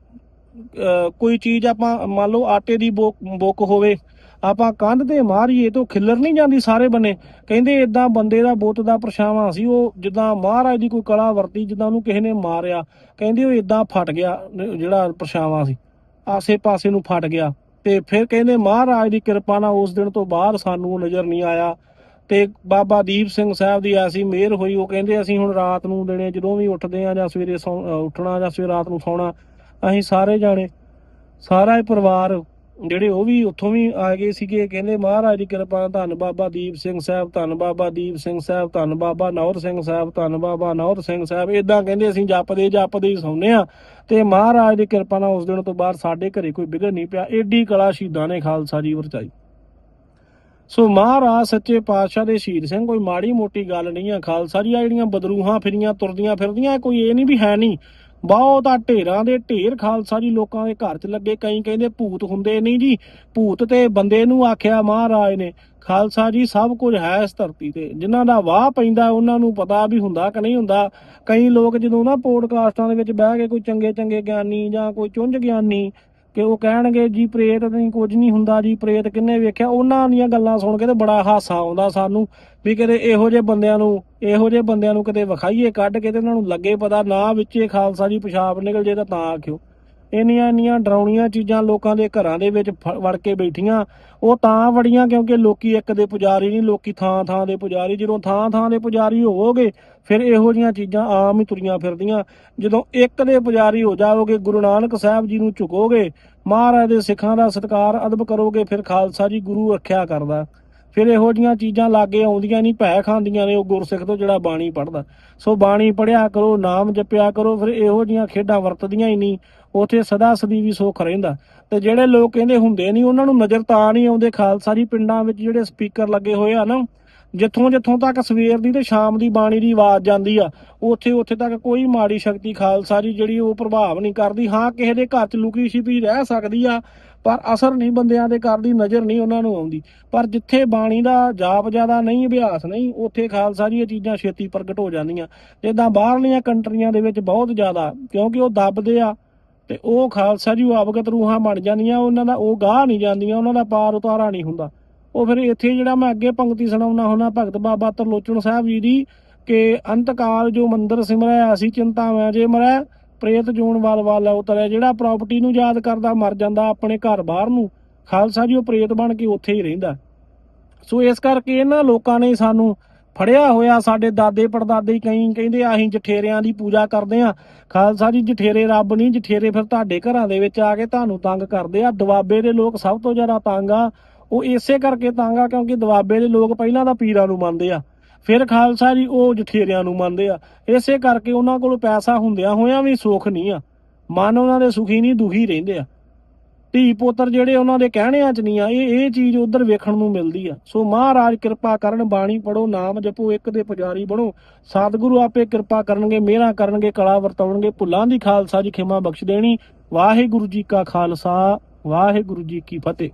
ਕੋਈ ਚੀਜ਼ ਆਪਾਂ ਮੰਨ ਲਓ ਆਟੇ ਦੀ ਬੁੱਕ ਬੁੱਕ ਹੋਵੇ, ਆਪਾਂ ਕੰਧ ਤੇ ਮਾਰੀਏ ਤਾਂ ਉਹ ਖਿੱਲਰ ਨਹੀਂ ਜਾਂਦੀ ਸਾਰੇ ਬੰਨੇ। ਕਹਿੰਦੇ ਇਦਾਂ ਬੰਦੇ ਦਾ ਬੁੱਤ ਦਾ ਪਰਛਾਵਾਂ ਸੀ, ਉਹ ਜਿੱਦਾਂ ਮਹਾਰਾਜ ਦੀ ਕੋਈ ਕਲਾ ਵਰਤੀ, ਜਿੱਦਾਂ ਉਹਨੂੰ ਕਿਸੇ ਨੇ ਮਾਰਿਆ। ਕਹਿੰਦੇ ਉਹ ਇਦਾਂ ਫਟ ਗਿਆ, ਜਿਹੜਾ ਪਰਛਾਵਾਂ ਸੀ, ਆਸੇ-ਪਾਸੇ ਨੂੰ ਫਟ ਗਿਆ। ਤੇ ਫਿਰ ਕਹਿੰਦੇ, ਮਹਾਰਾਜ ਦੀ ਕਿਰਪਾ ਨਾਲ ਉਸ ਦਿਨ ਤੋਂ ਬਾਅਦ ਸਾਨੂੰ ਨਜ਼ਰ ਨਹੀਂ ਆਇਆ। ਤੇ ਬਾਬਾ ਦੀਪ ਸਿੰਘ ਸਾਹਿਬ ਦੀ ਐਸੀ ਮਿਹਰ ਹੋਈ, ਉਹ ਕਹਿੰਦੇ, ਅਸੀਂ ਹੁਣ ਰਾਤ ਨੂੰ ਦਿਨੇ ਜਦੋਂ ਵੀ ਉੱਠਦੇ ਆ ਜਾਂ ਸਵੇਰੇ ਸੌ- ਉੱਠਣਾ ਜਾਂ ਸਵੇਰ ਰਾਤ ਨੂੰ ਸੌਣਾ, ਅਸੀਂ ਸਾਰੇ ਜਾਣੇ, ਸਾਰਾ ਹੀ ਪਰਿਵਾਰ ਜਿਹੜੇ ਉਹ ਵੀ ਉੱਥੋਂ ਵੀ ਆ ਗਏ ਸੀਗੇ, ਕਹਿੰਦੇ ਮਹਾਰਾਜ ਦੀ ਕਿਰਪਾ, ਧੰਨ ਬਾਬਾ ਦੀਪ ਸਿੰਘ ਸਾਹਿਬ, ਧੰਨ ਬਾਬਾ ਦੀਪ ਸਿੰਘ ਸਾਹਿਬ, ਧੰਨ ਬਾਬਾ ਨੌਰ ਸਿੰਘ ਸਾਹਿਬ, ਧੰਨ ਬਾਬਾ ਨੌਰ ਸਿੰਘ ਸਾਹਿਬ। ਇਦਾਂ ਕਹਿੰਦੇ ਅਸੀਂ ਜਪਦੇ ਜਪਦੇ ਹੀ ਸੌਂਦੇ ਆ ਤੇ ਮਹਾਰਾਜ ਦੀ ਕਿਰਪਾ ਨਾਲ ਉਸ ਦਿਨ ਤੋਂ ਬਾਅਦ ਸਾਡੇ ਘਰੇ ਕੋਈ ਵਿਗੜ ਨਹੀਂ ਪਿਆ। ਏਡੀ ਕਲਾ ਸ਼ਹੀਦਾਂ ਨੇ ਖਾਲਸਾ ਜੀ ਵਰਚਾਈ ਸੋ ਮਹਾਰਾਜ ਸੱਚੇ ਪਾਤਸ਼ਾਹ ਦੇ ਸ਼ਹੀਦ ਸਿੰਘ, ਕੋਈ ਮਾੜੀ ਮੋਟੀ ਗੱਲ ਨਹੀਂ ਆ। ਖਾਲਸਾ ਜੀ ਆ ਜਿਹੜੀਆਂ ਬਦਰੂਹਾਂ ਫਿਰੀਆਂ, ਤੁਰਦੀਆਂ ਫਿਰਦੀਆਂ, ਕੋਈ ਇਹ ਨਹੀਂ ਵੀ ਹੈ ਨਹੀਂ ਬਹੁਤ ਆ, ਢੇਰਾਂ ਦੇ ਢੇਰ ਖਾਲਸਾ ਜੀ ਲੋਕਾਂ ਦੇ ਘਰ 'ਚ ਲੱਗੇ, ਕਈ ਕਹਿੰਦੇ ਭੂਤ ਹੁੰਦੇ ਨਹੀਂ ਜੀ। ਭੂਤ ਤੇ ਬੰਦੇ ਨੂੰ ਆਖਿਆ ਮਹਾਰਾਜ ਨੇ, ਖਾਲਸਾ ਜੀ ਸਭ ਕੁਝ ਹੈ ਇਸ ਧਰਤੀ ਤੇ। ਜਿਨ੍ਹਾਂ ਦਾ ਵਾਹ ਪੈਂਦਾ, ਉਹਨਾਂ ਨੂੰ ਪਤਾ ਵੀ ਹੁੰਦਾ ਕਿ ਨਹੀਂ ਹੁੰਦਾ। ਕਈ ਲੋਕ ਜਦੋਂ ਨਾ ਪੋਡਕਾਸਟਾਂ ਦੇ ਵਿੱਚ ਬਹਿ ਕੇ ਕੋਈ ਚੰਗੇ ਚੰਗੇ ਗਿਆਨੀ ਜਾਂ ਕੋਈ ਚੁੰਝ ਗਿਆਨੀ ਕਿ ਉਹ ਕਹਿਣਗੇ, ਜੀ ਪ੍ਰੇਤ ਨਹੀਂ ਕੁਝ ਨਹੀਂ ਹੁੰਦਾ ਜੀ, ਪ੍ਰੇਤ ਕਿੰਨੇ ਵੇਖਿਆ? ਉਹਨਾਂ ਦੀਆਂ ਗੱਲਾਂ ਸੁਣ ਕੇ ਤੇ ਬੜਾ ਹਾਸਾ ਆਉਂਦਾ ਸਾਨੂੰ ਵੀ ਕਿਤੇ ਇਹੋ ਜਿਹੇ ਬੰਦਿਆਂ ਨੂੰ ਇਹੋ ਜਿਹੇ ਬੰਦਿਆਂ ਨੂੰ ਕਿਤੇ ਵਿਖਾਈਏ, ਕੱਢ ਕੇ ਤੇ ਉਹਨਾਂ ਨੂੰ ਲੱਗੇ ਪਤਾ, ਨਾ ਵਿੱਚੇ ਖਾਲਸਾ ਜੀ ਪਿਸ਼ਾਬ ਨਿਕਲ ਜੇ ਤਾਂ ਤਾਂ ਆਖਿਓ। ਇੰਨੀਆਂ ਇੰਨੀਆਂ ਡਰਾਉਣੀਆਂ ਚੀਜ਼ਾਂ ਲੋਕਾਂ ਦੇ ਘਰਾਂ ਦੇ ਵਿੱਚ ਵੜ ਕੇ ਬੈਠੀਆਂ, ਉਹ ਤਾਂ ਵੜੀਆਂ ਕਿਉਂਕਿ ਲੋਕੀ ਇੱਕ ਦੇ ਪੁਜਾਰੀ ਨਹੀਂ, ਲੋਕੀ ਥਾਂ ਥਾਂ ਦੇ ਪੁਜਾਰੀ, ਜਦੋਂ ਥਾਂ ਥਾਂ ਦੇ ਪੁਜਾਰੀ ਹੋਵੋਗੇ, ਫਿਰ ਇਹੋ ਜੀਆਂ ਚੀਜ਼ਾਂ ਆਮ ਹੀ ਤੁਰੀਆਂ ਫਿਰਦੀਆਂ। ਜਦੋਂ ਇੱਕ ਦੇ ਪੁਜਾਰੀ ਹੋ ਜਾਓਗੇ ਗੁਰੂ ਨਾਨਕ ਸਾਹਿਬ ਜੀ ਨੂੰ ਝੁਕੋਗੇ, ਮਹਾਰਾਜ ਦੇ ਸਿੱਖਾਂ ਦਾ ਸਤਿਕਾਰ ਅਦਬ ਕਰੋਗੇ, ਫਿਰ ਖਾਲਸਾ ਜੀ ਗੁਰੂ ਰੱਖਿਆ ਕਰਦਾ। ਫਿਰ ਇਹੋ ਜੀਆਂ ਚੀਜ਼ਾਂ ਲਾਗੇ ਆਉਂਦੀਆਂ ਨਹੀਂ ਭੈ ਖਾਂਦੀਆਂ ਨੇ ਉਹ ਗੁਰਸਿੱਖ ਤੋਂ ਜਿਹੜਾ ਬਾਣੀ ਪੜਦਾ ਸੋ ਬਾਣੀ ਪੜਿਆ ਕਰੋ, ਨਾਮ ਜਪਿਆ ਕਰੋ, ਫਿਰ ਇਹੋ ਜੀਆਂ ਖੇਡਾਂ ਵਰਤਦੀਆਂ ਹੀ ਨਹੀਂ, ਉਥੇ ਸਦਾ ਸਦੀ ਸੁੱਖ ਰਹਿੰਦਾ। ਤੇ ਜਿਹੜੇ ਲੋਕ ਕਹਿੰਦੇ ਹੁੰਦੇ ਨਹੀਂ, ਉਹਨਾਂ ਨੂੰ ਨਜ਼ਰ ਤਾਂ ਨਹੀਂ ਆਉਂਦੇ, ਖਾਲਸਾ ਜੀ ਪਿੰਡਾਂ ਵਿੱਚ ਜਿਹੜੇ ਸਪੀਕਰ ਲੱਗੇ ਹੋਏ ਆ ਨਾ ਜਿੱਥੋਂ ਜਿੱਥੋਂ ਤੱਕ ਸਵੇਰ ਦੀ ਤੇ ਸ਼ਾਮ ਦੀ ਬਾਣੀ ਦੀ ਆਵਾਜ਼ ਜਾਂਦੀ ਆ ਉੱਥੇ ਉੱਥੇ ਤੱਕ ਕੋਈ ਮਾੜੀ ਸ਼ਕਤੀ ਖਾਲਸਾ ਦੀ ਜਿਹੜੀ ਉਹ ਪ੍ਰਭਾਵ ਨਹੀਂ ਕਰਦੀ। ਹਾਂ, ਕਿਸੇ ਦੇ ਘਰ ਚ ਲੁਕੀ ਛਿਪੀ ਰਹਿ ਸਕਦੀ ਆ ਪਰ ਅਸਰ ਨਹੀਂ ਬੰਦਿਆਂ ਦੇ ਕਰਦੀ ਨਜ਼ਰ ਨਹੀਂ ਉਹਨਾਂ ਨੂੰ ਆਉਂਦੀ। ਪਰ ਜਿੱਥੇ ਬਾਣੀ ਦਾ ਜਾਪ ਜ਼ਿਆਦਾ ਨਹੀਂ, ਅਭਿਆਸ ਨਹੀਂ, ਉੱਥੇ ਖਾਲਸਾ ਜੀ ਇਹ ਚੀਜ਼ਾਂ ਛੇਤੀ ਪ੍ਰਗਟ ਹੋ ਜਾਂਦੀਆਂ। ਜਿੱਦਾਂ ਬਾਹਰਲੀਆਂ ਕੰਟਰੀਆਂ ਦੇ ਵਿੱਚ ਬਹੁਤ ਜ਼ਿਆਦਾ, ਕਿਉਂਕਿ ਉਹ ਦੱਬਦੇ ਆ ਤੇ ਉਹ ਖਾਲਸਾ ਜੀ ਉਹ ਅਵਗਤ ਰੂਹਾਂ ਬਣ ਜਾਂਦੀਆਂ, ਉਹਨਾਂ ਦਾ ਉਹ ਗਾਹ ਨਹੀਂ ਜਾਂਦੀਆਂ, ਉਹਨਾਂ ਦਾ ਪਾਰ ਉਤਾਰਾ ਨਹੀਂ ਹੁੰਦਾ। ਉਹ ਫਿਰ ਇੱਥੇ ਜਿਹੜਾ ਮੈਂ ਅੱਗੇ ਪੰਕਤੀ ਸੁਣਾਉਣਾ ਹੁੰਦਾ, ਭਗਤ ਬਾਬਾ ਤਰਲੋਚਨ ਸਾਹਿਬ ਜੀ ਦੀ ਕਿ ਅੰਤਕਾਲ ਜੋ ਮੰਦਰ ਸਿਮਰੈ ਅਸੀਂ ਚਿੰਤਾ ਮੈਂ ਜੇ ਮਰੈ ਪ੍ਰੇਤ ਜੂਣ ਵਾਲ ਉਤਰਿਆ, ਜਿਹੜਾ ਪ੍ਰਾਪਰਟੀ ਨੂੰ ਯਾਦ ਕਰਦਾ ਮਰ ਜਾਂਦਾ ਆਪਣੇ ਘਰ ਬਾਹਰ ਨੂੰ, ਖਾਲਸਾ ਜੀ ਉਹ ਪ੍ਰੇਤ ਬਣ ਕੇ ਉੱਥੇ ਹੀ ਰਹਿੰਦਾ। ਸੋ ਇਸ ਕਰਕੇ ਇਹਨਾਂ ਲੋਕਾਂ ਨੇ ਸਾਨੂੰ ਫੜਿਆ ਹੋਇਆ, ਸਾਡੇ ਦਾਦੇ ਪੜਦਾਦੇ ਕਈ ਕਹਿੰਦੇ ਆ, ਅਸੀਂ ਜਠੇਰਿਆਂ ਦੀ ਪੂਜਾ ਕਰਦੇ ਆ ਖਾਲਸਾ ਜੀ ਜਠੇਰੇ ਰੱਬ ਨਹੀਂ, ਜਠੇਰੇ ਫਿਰ ਤੁਹਾਡੇ ਘਰਾਂ ਦੇ ਵਿੱਚ ਆ ਕੇ ਤੁਹਾਨੂੰ ਤੰਗ ਕਰਦੇ ਆ। ਦਵਾਬੇ ਦੇ ਲੋਕ ਸਭ ਤੋਂ ਜ਼ਿਆਦਾ ਤੰਗ ਆ। ਉਹ ਇਸੇ ਕਰਕੇ ਤੰਗ ਆ ਕਿਉਂਕਿ ਦਵਾਬੇ ਦੇ ਲੋਕ ਪਹਿਲਾਂ ਤਾਂ ਪੀਰਾਂ ਨੂੰ ਮੰਨਦੇ ਆ। ਫਿਰ ਖਾਲਸਾ ਜੀ ਉਹ ਜਠੇਰਿਆਂ ਨੂੰ ਮੰਨਦੇ ਆ। ਇਸੇ ਕਰਕੇ ਉਹਨਾਂ ਕੋਲ ਪੈਸਾ ਹੁੰਦਿਆਂ ਹੋਇਆਂ ਵੀ ਸੁੱਖ ਨਹੀਂ ਆ। ਮਨ ਉਹਨਾਂ ਦੇ ਸੁਖੀ ਨਹੀਂ, ਦੁਖੀ ਰਹਿੰਦੇ ਆ। ਧੀ ਪੁੱਤਰ ਜਿਹੜੇ ਉਹਨਾਂ ਦੇ ਕਹਿਣਿਆਂ ਚ ਨਹੀਂ ਆ, ਇਹ ਇਹ ਚੀਜ਼ ਉਧਰ ਵੇਖਣ ਨੂੰ ਮਿਲਦੀ ਆ। ਸੋ ਮਹਾਰਾਜ ਕਿਰਪਾ ਕਰਨ, ਬਾਣੀ ਪੜੋ ਨਾਮ ਜਪੋ, ਇੱਕ ਦੇ ਪੁਜਾਰੀ ਬਣੋ। ਸਤਿਗੁਰੂ ਆਪੇ ਕਿਰਪਾ ਕਰਨਗੇ, ਮਿਹਰਾਂ ਕਰਨਗੇ, ਕਲਾ ਵਰਤਾਉਣਗੇ। ਭੁੱਲਾਂ ਦੀ ਖਾਲਸਾ ਜੀ ਖਿਮਾ ਬਖਸ਼ ਦੇਣੀ। ਵਾਹਿਗੁਰੂ ਜੀ ਕਾ ਖਾਲਸਾ, ਵਾਹਿਗੁਰੂ ਜੀ ਕੀ ਫਤਿਹ।